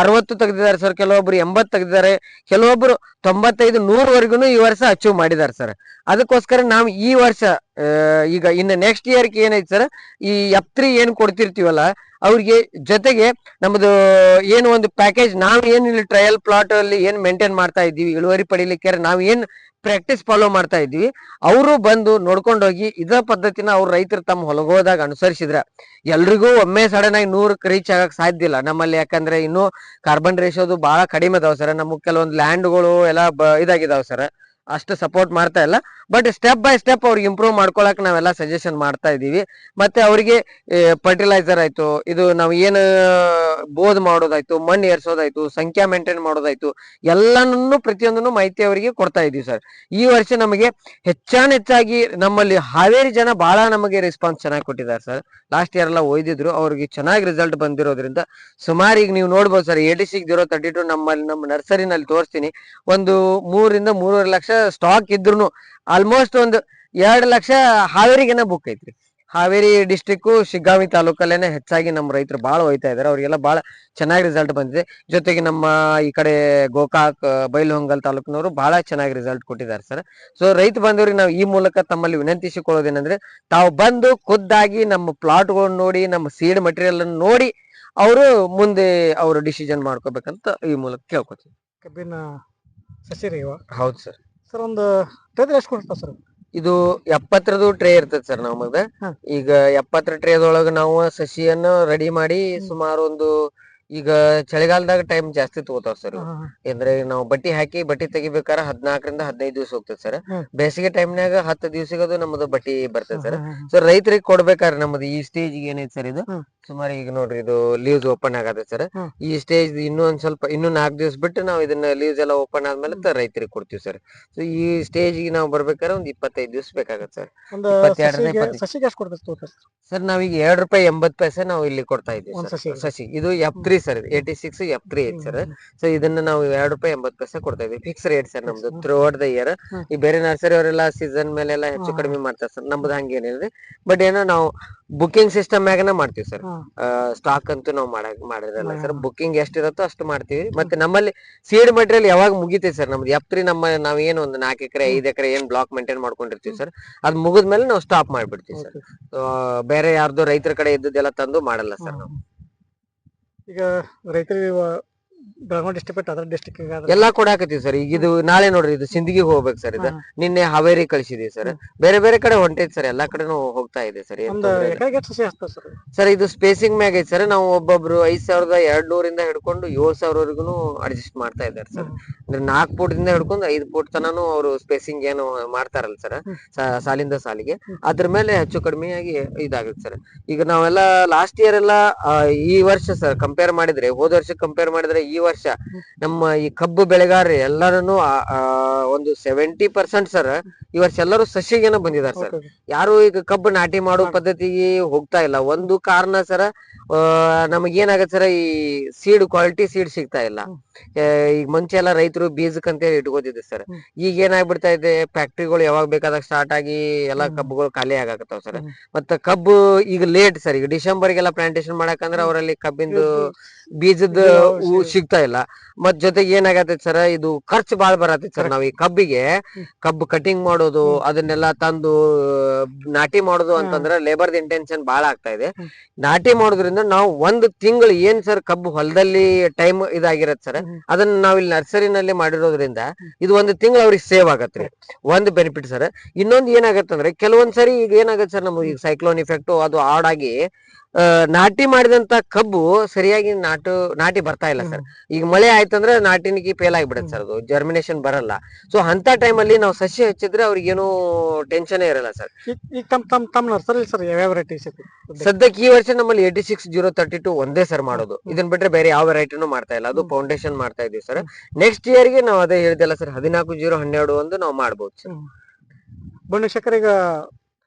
ಅರವತ್ತು ತೆಗೆದಿದ್ದಾರೆ ಸರ್, ಕೆಲವೊಬ್ರು ಎಂಬತ್ತು ತೆಗೆದಿದ್ದಾರೆ. ಕೆಲವೊಬ್ರು ತೊಂಬತ್ತೈದು ನೂರವರೆಗೂ ಈ ವರ್ಷ ಅಚೀವ್ ಮಾಡಿದ್ದಾರೆ ಸರ್ ಅದಕ್ಕೋಸ್ಕರ ನಾವು ಈ ವರ್ಷ ಈಗ ಇನ್ನು ನೆಕ್ಸ್ಟ್ ಇಯರ್ಗೆ ಏನೈತೆ ಸರ್ ಈ ಎಫ್ ತ್ರೀ ಏನು ಕೊಡ್ತಿರ್ತೀವಲ್ಲ, ಅವ್ರಿಗೆ ಜೊತೆಗೆ ನಮ್ಮದು ಏನು ಒಂದು ಪ್ಯಾಕೇಜ್ ನಾವು ಏನು ಇಲ್ಲಿ ಟ್ರಯಲ್ ಪ್ಲಾಟ್ ಅಲ್ಲಿ ಏನು ಮೇಂಟೈನ್ ಮಾಡ್ತಾ ಇದ್ದೀವಿ, ಇಳುವರಿ ಪಡಿಲಿಕ್ಕೆ ನಾವು ಏನು ಪ್ರಾಕ್ಟೀಸ್ ಫಾಲೋ ಮಾಡ್ತಾ ಇದ್ದೀವಿ, ಅವರು ಬಂದು ನೋಡ್ಕೊಂಡೋಗಿ ಇದೇ ಪದ್ಧತಿನ ಅವ್ರು ರೈತರು ತಮ್ಮ ಹೊಲಗೋದಾಗ ಅನುಸರಿಸಿದ್ರೆ. ಎಲ್ರಿಗೂ ಒಮ್ಮೆ ಸಡನ್ ಆಗಿ ನೂರಕ್ಕೆ ರೀಚ್ ಆಗಕ್ಕೆ ಸಾಧ್ಯ ಇಲ್ಲ. ನಮ್ಮಲ್ಲಿ ಯಾಕಂದ್ರೆ ಇನ್ನೂ ಕಾರ್ಬನ್ ರೇಷೋದು ಬಹಳ ಕಡಿಮೆ ಅದಾವ ಸರ್ ನಮಗೆ ಕೆಲವೊಂದು ಲ್ಯಾಂಡ್ಗಳು ಎಲ್ಲ ಬ- ಇದಾಗಿದಾವ ಸರ್. ಅಷ್ಟು ಸಪೋರ್ಟ್ ಮಾಡ್ತಾ ಇಲ್ಲ. ಬಟ್ ಸ್ಟೆಪ್ ಬೈ ಸ್ಟೆಪ್ ಅವ್ರಿಗೆ ಇಂಪ್ರೂವ್ ಮಾಡ್ಕೊಳಕ್ ನಾವೆಲ್ಲ ಸಜೆಷನ್ ಮಾಡ್ತಾ ಇದೀವಿ ಮತ್ತೆ ಅವರಿಗೆ ಫರ್ಟಿಲೈಸರ್ ಆಯ್ತು, ಇದು ನಾವು ಏನು ಬೋದ್ ಮಾಡೋದಾಯ್ತು, ಮಣ್ಣು ಏರ್ಸೋದಾಯ್ತು, ಸಂಖ್ಯಾ ಮೇಂಟೈನ್ ಮಾಡೋದಾಯ್ತು ಎಲ್ಲಾನು ಪ್ರತಿಯೊಂದನ್ನು ಮಾಹಿತಿ ಅವರಿಗೆ ಕೊಡ್ತಾ ಇದೀವಿ ಸರ್. ಈ ವರ್ಷ ನಮಗೆ ಹೆಚ್ಚಾನ್ ಹೆಚ್ಚಾಗಿ ನಮ್ಮಲ್ಲಿ ಹಾವೇರಿ ಜನ ಬಹಳ ನಮಗೆ ರೆಸ್ಪಾನ್ಸ್ ಚೆನ್ನಾಗಿ ಕೊಟ್ಟಿದ್ದಾರೆ ಸರ್. ಲಾಸ್ಟ್ ಇಯರ್ ಎಲ್ಲ ಒಯ್ದಿದ್ರು, ಅವ್ರಿಗೆ ಚೆನ್ನಾಗಿ ರಿಸಲ್ಟ್ ಬಂದಿರೋದ್ರಿಂದ ಸುಮಾರು ಈಗ ನೀವು ನೋಡ್ಬೋದು sir eighty six zero thirty two ನಮ್ಮಲ್ಲಿ ನಮ್ಮ ನರ್ಸರಿನಲ್ಲಿ ತೋರಿಸ್ತೀನಿ, ಒಂದು ಮೂರಿಂದ ಮೂರುವರೆ ಲಕ್ಷ ಸ್ಟಾಕ್ ಇದ್ರು ಆಲ್ಮೋಸ್ಟ್ ಒಂದು ಎರಡು ಲಕ್ಷ ಹಾವೇರಿಗೆನ ಬುಕ್ ಐತ್ರಿ. ಹಾವೇರಿ ಡಿಸ್ಟಿಕ್ ಶಿಗ್ಗಾವಿ ತಾಲೂಕಲ್ಲೇನೆ ಹೆಚ್ಚಾಗಿ ನಮ್ಮ ರೈತರು ಬಹಳ ಹೋಯ್ತಾ ಇದಾರೆ. ಅವ್ರಿಗೆಲ್ಲ ಬಹಳ ಚೆನ್ನಾಗಿ ರಿಸಲ್ಟ್ ಬಂದಿದೆ. ಜೊತೆಗೆ ನಮ್ಮ ಈ ಕಡೆ ಗೋಕಾಕ್ ಬೈಲಹೊಂಗಲ್ ತಾಲೂಕಿನವರು ಬಹಳ ಚೆನ್ನಾಗಿ ರಿಸಲ್ಟ್ ಕೊಟ್ಟಿದ್ದಾರೆ ಸರ್. ಸೊ ರೈತ ಬಂದವ್ರಿಗೆ ನಾವು ಈ ಮೂಲಕ ತಮ್ಮಲ್ಲಿ ವಿನಂತಿಸಿಕೊಳ್ಳೋದೇನೆಂದ್ರೆ ತಾವು ಬಂದು ಖುದ್ದಾಗಿ ನಮ್ಮ ಪ್ಲಾಟ್ಗಳನ್ನ ನೋಡಿ ನಮ್ಮ ಸೀಡ್ ಮಟೀರಿಯಲ್ ಅನ್ನು ನೋಡಿ ಅವರು ಮುಂದೆ ಅವರು ಡಿಸಿಷನ್ ಮಾಡ್ಕೋಬೇಕಂತ ಈ ಮೂಲಕ ಕೇಳ್ಕೊತೀವಿ. ಕಬ್ಬಿನ ಹೌದು ಸರ್. ಸರ್ ಒಂದು ಟ್ರೇ ಎಷ್ಟು ಕೊಡ್ತಾರೆ ಸರ್? ಇದು ಎಪ್ಪತ್ತರದು ಟ್ರೇ ಇರ್ತದೆ ಸರ್ ನಮಗ. ಈಗ ಎಪ್ಪತ್ತರ ಟ್ರೇದೊಳಗ ನಾವು ಸಸಿಯನ್ನ ರೆಡಿ ಮಾಡಿ ಸುಮಾರು ಒಂದು ಈಗ ಚಳಿಗಾಲದಾಗ ಟೈಮ್ ಜಾಸ್ತಿ ತಗೋತಾವ ಸರ್ ಅಂದ್ರೆ ನಾವು ಬಟ್ಟಿ ಹಾಕಿ ಬಟ್ಟಿ ತೆಗಿಬೇಕಾರ ಹದಿನಾಲ್ಕರಿಂದ ಹದಿನೈದು ದಿವಸ ಹೋಗ್ತದೆ ಸರ್ ಹ್ಮ್. ಬೇಸಿಗೆ ಟೈಮ್ನಾಗ ಹತ್ತು ದಿವಸಗದು ನಮ್ದು ಬಟ್ಟಿ ಬರ್ತದೆ ಸರ್ ಸೊ ರೈತರಿಗೆ ಕೊಡ್ಬೇಕಾದ್ರೆ ನಮ್ದು ಈ ಸ್ಟೇಜ್ ಏನೈತಿ ಸರ್ ಇದು? ಹ್ಮ್. ಸುಮಾರು ಈಗ ನೋಡ್ರಿ ಇದು ಲೀವ್ಸ್ ಓಪನ್ ಆಗತ್ತೆ ಸರ್ ಹ್ಮ್. ಈ ಸ್ಟೇಜ್ ಇನ್ನೂ ಒಂದ್ ಸ್ವಲ್ಪ ಇನ್ನೂ ನಾಲ್ಕು ದಿವಸ ಬಿಟ್ಟು ನಾವು ಇದನ್ನ ಲೀವ್ಸ್ ಎಲ್ಲ ಓಪನ್ ಆದ್ಮೇಲೆ ತ ರೈತರಿಗೆ ಕೊಡ್ತೀವಿ ಸರ್ ಸೊ ಈ ಸ್ಟೇಜ್ಗೆ ನಾವು ಬರ್ಬೇಕಾದ್ರೆ ಒಂದ್ ಇಪ್ಪತ್ತೈದು ದಿವಸ ಬೇಕಾಗತ್ತೆ ಸರ್ ಒಂದು ಇಪ್ಪತ್ತೆರಡರಿಂದ ಸಸಿಗೆ ಇಪ್ಪತ್ತೈದು. ಸಸಿಗೆ ಎಷ್ಟು ಕೊಡ್ತಾ ತಗೋತಾರೆ ಸರ್ ನಾವೀಗ ಎರಡ್ ರೂಪಾಯಿ ಎಂಬತ್ ಪೈಸೆ ನಾವು ಇಲ್ಲಿ ಕೊಡ್ತಾ ಇದೀವಿ ಒಂದ್ ಸರ್ ಸಸಿಗೆ? ಸಸಿ. ಇದು F three sir eighty six F three ಐತಿ ಸರ್. ಸೊ ಇದನ್ನ ನಾವು ಎರಡ್ ರೂಪಾಯಿ ಎಂಬತ್ ಪೈಸೆ ಕೊಡ್ತಾ ಇದೀವಿ. ಫಿಕ್ಸ್ ರೇಟ್ ಸರ್ ನಮ್ದು. ಥ್ರೂ ಔಟ್ ದ ಇಯರ್ ಈ ಬೇರೆ ನರ್ಸರಿ ಅವರೆಲ್ಲ ಸೀಸನ್ ಮೇಲೆ ಎಲ್ಲ ಹೆಚ್ಚು ಕಡಿಮಿ ಮಾಡ್ತಾರೆ ಸರ್. ನಮ್ದು ಹಂಗೇನಿಲ್ರಿ ಬಟ್ ಏನೋ ನಾವು ಬುಕಿಂಗ್ ಸಿಸ್ಟಮ್ ಮ್ಯಾಗನ ಮಾಡ್ತೀವಿ ಸರ್. ಸ್ಟಾಕ್ ಅಂತೂ ನಾವು ಮಾಡಕ್ ಮಾಡಿರಲ್ಲ ಸರ್. ಬುಕಿಂಗ್ ಎಷ್ಟು ಇರುತ್ತೋ ಅಷ್ಟು ಮಾಡ್ತೀವಿ. ಮತ್ತೆ ನಮ್ಮಲ್ಲಿ ಸೀಡ್ ಮಟೀರಿಯಲ್ ಯಾವಾಗ ಮುಗಿತೈತೆ ಸರ್? ನಮ್ದು ಎಫ್ ತ್ರೀ ನಮ್ಮ ನಾವ್ ಏನು ಒಂದು ನಾಲ್ಕು ಎಕರೆ ಐದ್ ಎಕರೆ ಏನ್ ಬ್ಲಾಕ್ ಮೇಂಟೈನ್ ಮಾಡ್ಕೊಂಡಿರ್ತೀವಿ ಸರ್. ಅದ್ ಮುಗಿದ್ಮೇಲೆ ನಾವು ಸ್ಟಾಪ್ ಮಾಡ್ಬಿಡ್ತೀವಿ ಸರ್. ಬೇರೆ ಯಾರ್ದು ರೈತರ ಕಡೆ ಇದ್ದದ್ದೆಲ್ಲ ತಂದು ಮಾಡಲ್ಲ ಸರ್ ನಾವು. ಈಗ ರೈತರಿಗೆ ಬೆಳಗಾವಿ ಡಿಸ್ಟ್ರಿಕ್ಟ್ ಅದ್ರ ಡಿಸ್ಟ್ರಿಕ್ಟ್ ಎಲ್ಲಾ ಕೊಡಾಕತ್ತೀವಿ ಸರ್ ಈಗ ಇದು ನಾಳೆ ನೋಡ್ರಿ ಇದು ಸಿಂದಗಿ ಹೋಗ್ಬೇಕು ಸರ್ ಇದು. ನಿನ್ನೆ ಹಾವೇರಿ ಕಳಿಸಿದೀವಿ ಸರ್ ಬೇರೆ ಬೇರೆ ಕಡೆ ಹೊಂಟೈತಿ ಸರ್ ಎಲ್ಲಾ ಕಡೆನೂ ಹೋಗ್ತಾ ಇದೆ ಸರ್ ಏನ್ ತೊಂದ್ರೆ ಇಲ್ಲ. ಸರ್ ಇದು ಸ್ಪೇಸಿಂಗ್ ಮ್ಯಾಗ ಐತಿ ಸರ್ ನಾವು ಒಬ್ಬೊಬ್ರು ಐದ್ ಸಾವಿರದ ಎರಡ್ ನೂರಿಂದ ಹಿಡ್ಕೊಂಡು ಏಳ್ ಸಾವಿರವರೆಗೂ ಅಡ್ಜಸ್ಟ್ ಮಾಡ್ತಾ ಇದ್ದಾರೆ ಸರ್ ಅಂದ್ರೆ ನಾಲ್ಕು ಫೂಟ್ ದಿಂದ ಹಿಡ್ಕೊಂಡು ಐದು ಫುಟ್ ತನಾನು ಅವರು ಸ್ಪೇಸಿಂಗ್ ಏನು ಮಾಡ್ತಾರಲ್ಲ ಸರ್. ಸಾಲಿಂದ ಸಾಲಿಗೆ. ಅದ್ರ ಮೇಲೆ ಹೆಚ್ಚು ಕಡಿಮೆಯಾಗಿ ಇದಾಗುತ್ತೆ ಸರ್ ಈಗ ನಾವೆಲ್ಲ ಲಾಸ್ಟ್ ಇಯರ್ ಎಲ್ಲ ಆ, ಈ ವರ್ಷ ಸರ್ ಕಂಪೇರ್ ಮಾಡಿದ್ರೆ ಹೋದ ವರ್ಷ ಕಂಪೇರ್ ಮಾಡಿದ್ರೆ ಈ ಈ ವರ್ಷ ನಮ್ಮ ಈ ಕಬ್ಬು ಬೆಳೆಗಾರರು ಎಲ್ಲರನ್ನು ಒಂದು ಸೆವೆಂಟಿ ಪರ್ಸೆಂಟ್ ಸರ್ ಈ ವರ್ಷ ಎಲ್ಲರೂ ಸಸಿಗೆನ ಬಂದಿದ್ದಾರೆ ಸರ್ ಯಾರು ಈಗ ಕಬ್ಬು ನಾಟಿ ಮಾಡೋ ಪದ್ಧತಿಗೆ ಹೋಗ್ತಾ ಇಲ್ಲ. ಒಂದು ಕಾರಣ ಸರ ನಮಗ್ ಏನಾಗತ್ತೆ ಸರ ಈ ಸೀಡ್ ಕ್ವಾಲಿಟಿ ಸೀಡ್ ಸಿಗ್ತಾ ಇಲ್ಲ ಈಗ ಮುಂಚೆ ಎಲ್ಲ ರೈತರು ಬೀಜಕ್ಕಂತೇಳಿ ಇಟ್ಕೋತಿದ್ರು ಸರ್. ಈಗ ಏನಾಗ್ಬಿಡ್ತಾ ಇದೆ ಫ್ಯಾಕ್ಟ್ರಿಗಳು ಯಾವಾಗ ಬೇಕಾದಾಗ ಸ್ಟಾರ್ಟ್ ಆಗಿ ಎಲ್ಲಾ. ಕಬ್ಬುಗಳು ಖಾಲಿ ಆಗಾಕತ್ತಾವ ಸರ್. ಮತ್ತ ಕಬ್ಬು ಈಗ ಲೇಟ್ ಸರ್ ಈಗ ಡಿಸೆಂಬರ್ಗೆಲ್ಲ ಪ್ಲಾಂಟೇಶನ್ ಮಾಡಕಂದ್ರ. ಅವರಲ್ಲಿ ಕಬ್ಬಿಂದು ಬೀಜದ ಸಿಗ್ತಾ ಇಲ್ಲ ಮತ್ ಜೊತೆಗೆ ಏನಾಗತ್ತೈತಿ ಸರ್ ಇದು ಖರ್ಚು ಬಾಳ ಬರತೈತಿ ಸರ್. ನಾವ್ ಈ ಕಬ್ಬಿಗೆ ಕಬ್ಬ ಕಟಿಂಗ್ ಮಾಡೋದು. ಅದನ್ನೆಲ್ಲ ತಂದು ನಾಟಿ ಮಾಡೋದು ಅಂತಂದ್ರ ಲೇಬರ್ ಇಂಟೆನ್ಷನ್ ಬಾಳ ಆಗ್ತಾ ಇದೆ ನಾಟಿ ಮಾಡೋದ್ರಿಂದ ನಾವು ಒಂದ್ ತಿಂಗಳು ಏನ್ ಸರ್ ಕಬ್ಬು ಹೊಲದಲ್ಲಿ ಟೈಮ್ ಇದಾಗಿರತ್ ಸರ್ ಅದನ್ನ ನಾವ್ ಇಲ್ಲಿ ನರ್ಸರಿನಲ್ಲಿ ಮಾಡಿರೋದ್ರಿಂದ. ಇದು ಒಂದು ತಿಂಗಳು ಅವ್ರಿಗೆ ಸೇವ್ ಆಗತ್ರಿ ಒಂದ್ ಬೆನಿಫಿಟ್ ಸರ್ ಇನ್ನೊಂದ್ ಏನಾಗತ್ತಂದ್ರೆ ಕೆಲವೊಂದ್ ಸರಿ ಈಗ ಏನಾಗತ್ತೆ ಸರ್ ನಮ್ಗೆ ಈಗ ಸೈಕ್ಲೋನ್ ಇಫೆಕ್ಟ್ ಅದು ಆಡ್ ಆ, ನಾಟಿ ಮಾಡಿದಂತ ಕಬ್ಬು ಸರಿಯಾಗಿ ನಾಟು ನಾಟಿ ಬರ್ತಾ ಇಲ್ಲ ಸರ್. ಈಗ ಮಳೆ ಆಯ್ತಂದ್ರೆ ನಾಟಿನಿಗೆ ಫೇಲ್ ಆಗಿಬಿಡುತ್ತೆ ಸರ್ ಅದು. ಜರ್ಮಿನೇಷನ್ ಬರಲ್ಲ. ಸೊ ಅಂತ ಟೈಮಲ್ಲಿ ನಾವು ಸಸ್ಯ ಹಚ್ಚಿದ್ರೆ ಅವ್ರಿಗೇನು ಟೆನ್ಷನ್ ಇರಲ್ಲ ಸರ್. ಈಗ ತಮ್ ತಮ್ ತಮ್ ತಮ್ಮ ನರ್ಸರಿ ಸರ್ ಯಾವ ವೆರೈಟಿ ಸದ್ಯಕ್ಕೆ ಈ ವರ್ಷ ನಮ್ಮಲ್ಲಿ eighty six zero thirty two ಒಂದೇ ಸರ್ ಮಾಡೋದು. ಇದನ್ನ ಬಿಟ್ರೆ ಬೇರೆ ಯಾವ ವೆರೈಟಿನೂ ಮಾಡ್ತಾ ಇಲ್ಲ. ಅದು ಫೌಂಡೇಶನ್ ಮಾಡ್ತಾ ಇದೀವಿ ಸರ್. ನೆಕ್ಸ್ಟ್ ಇಯರ್ಗೆ ನಾವು ಅದೇ ಹೇಳಿದೆಲ್ಲ ಸರ್ ಹದಿನಾಲ್ಕು ಜೀರೋ ಹನ್ನೆರಡು ಒಂದು ನಾವು ಮಾಡ್ಬೋದು ಸರ್. ಬಣ್ಣ ಈಗ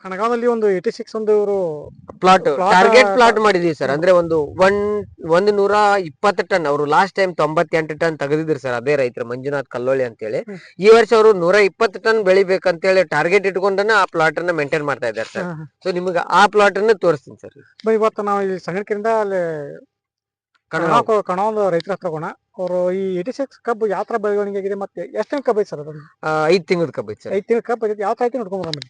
ಕಣಗಾವದಲ್ಲಿ ಒಂದು ಏಟಿ ಸಿಕ್ಸ್ ಒಂದು ಇವರು ಪ್ಲಾಟ್ ಟಾರ್ಗೆಟ್ ಪ್ಲಾಟ್ ಮಾಡಿದೀವಿ ಸರ್ ಅಂದ್ರೆ ಒಂದು ಒನ್ ಒಂದ್ ನೂರ ಇಪ್ಪತ್ತು ಟನ್ ಅವರು ಲಾಸ್ಟ್ ಟೈಮ್ ತೊಂಬತ್ತೆಂಟು ಟನ್ ತೆಗೆದಿದ್ರು ಸರ್ ಅದೇ ರೈತರು ಮಂಜುನಾಥ್ ಕಲ್ಲೋಳಿ ಅಂತೇಳಿ. ಈ ವರ್ಷ ಅವರು ನೂರ ಇಪ್ಪತ್ತು ಟನ್ ಬೆಳಿಬೇಕಂತೇಳಿ ಟಾರ್ಗೆಟ್ ಇಟ್ಕೊಂಡನ ಆ ಪ್ಲಾಟ್ ಅನ್ನ ಮೇಂಟೈನ್ ಮಾಡ್ತಾ ಇದ್ದಾರೆ ಸರ್ ಸೊ ನಿಮ್ಗೆ ಆ ಪ್ಲಾಟ್ ಅನ್ನ ತೋರಿಸ್ತೀನಿ ಸರ್ ಇವತ್ತು ನಾವು ಇಲ್ಲಿ ಸಂಗಡಿಕರಿಂದ ಅಲ್ಲಿ ಕಣ ಒಂದು ರೈತರ ಹತ್ರ ಹೋಗೋಣ. ಅವರು ಈ ಏಟಿ ಸಿಕ್ಸ್ ಕಬ್ಬು ಯಾವ ತರ ಬೆಳವಣಿಗೆ ಆಗಿದೆ ಮತ್ತೆ ಎಷ್ಟು ಕಬ್ಬು ಐತೆ ಸರ್ ಐದ್ ತಿಂಗಳ ಕಬ್ಬ ಐತಿ ಐದು ತಿಂಗಳ ಕಬ್ಬು ಐತೆ. ಯಾವ ತರ ಐತಿ ನೋಡ್ಕೊಂಡ್ ಬರೋಣ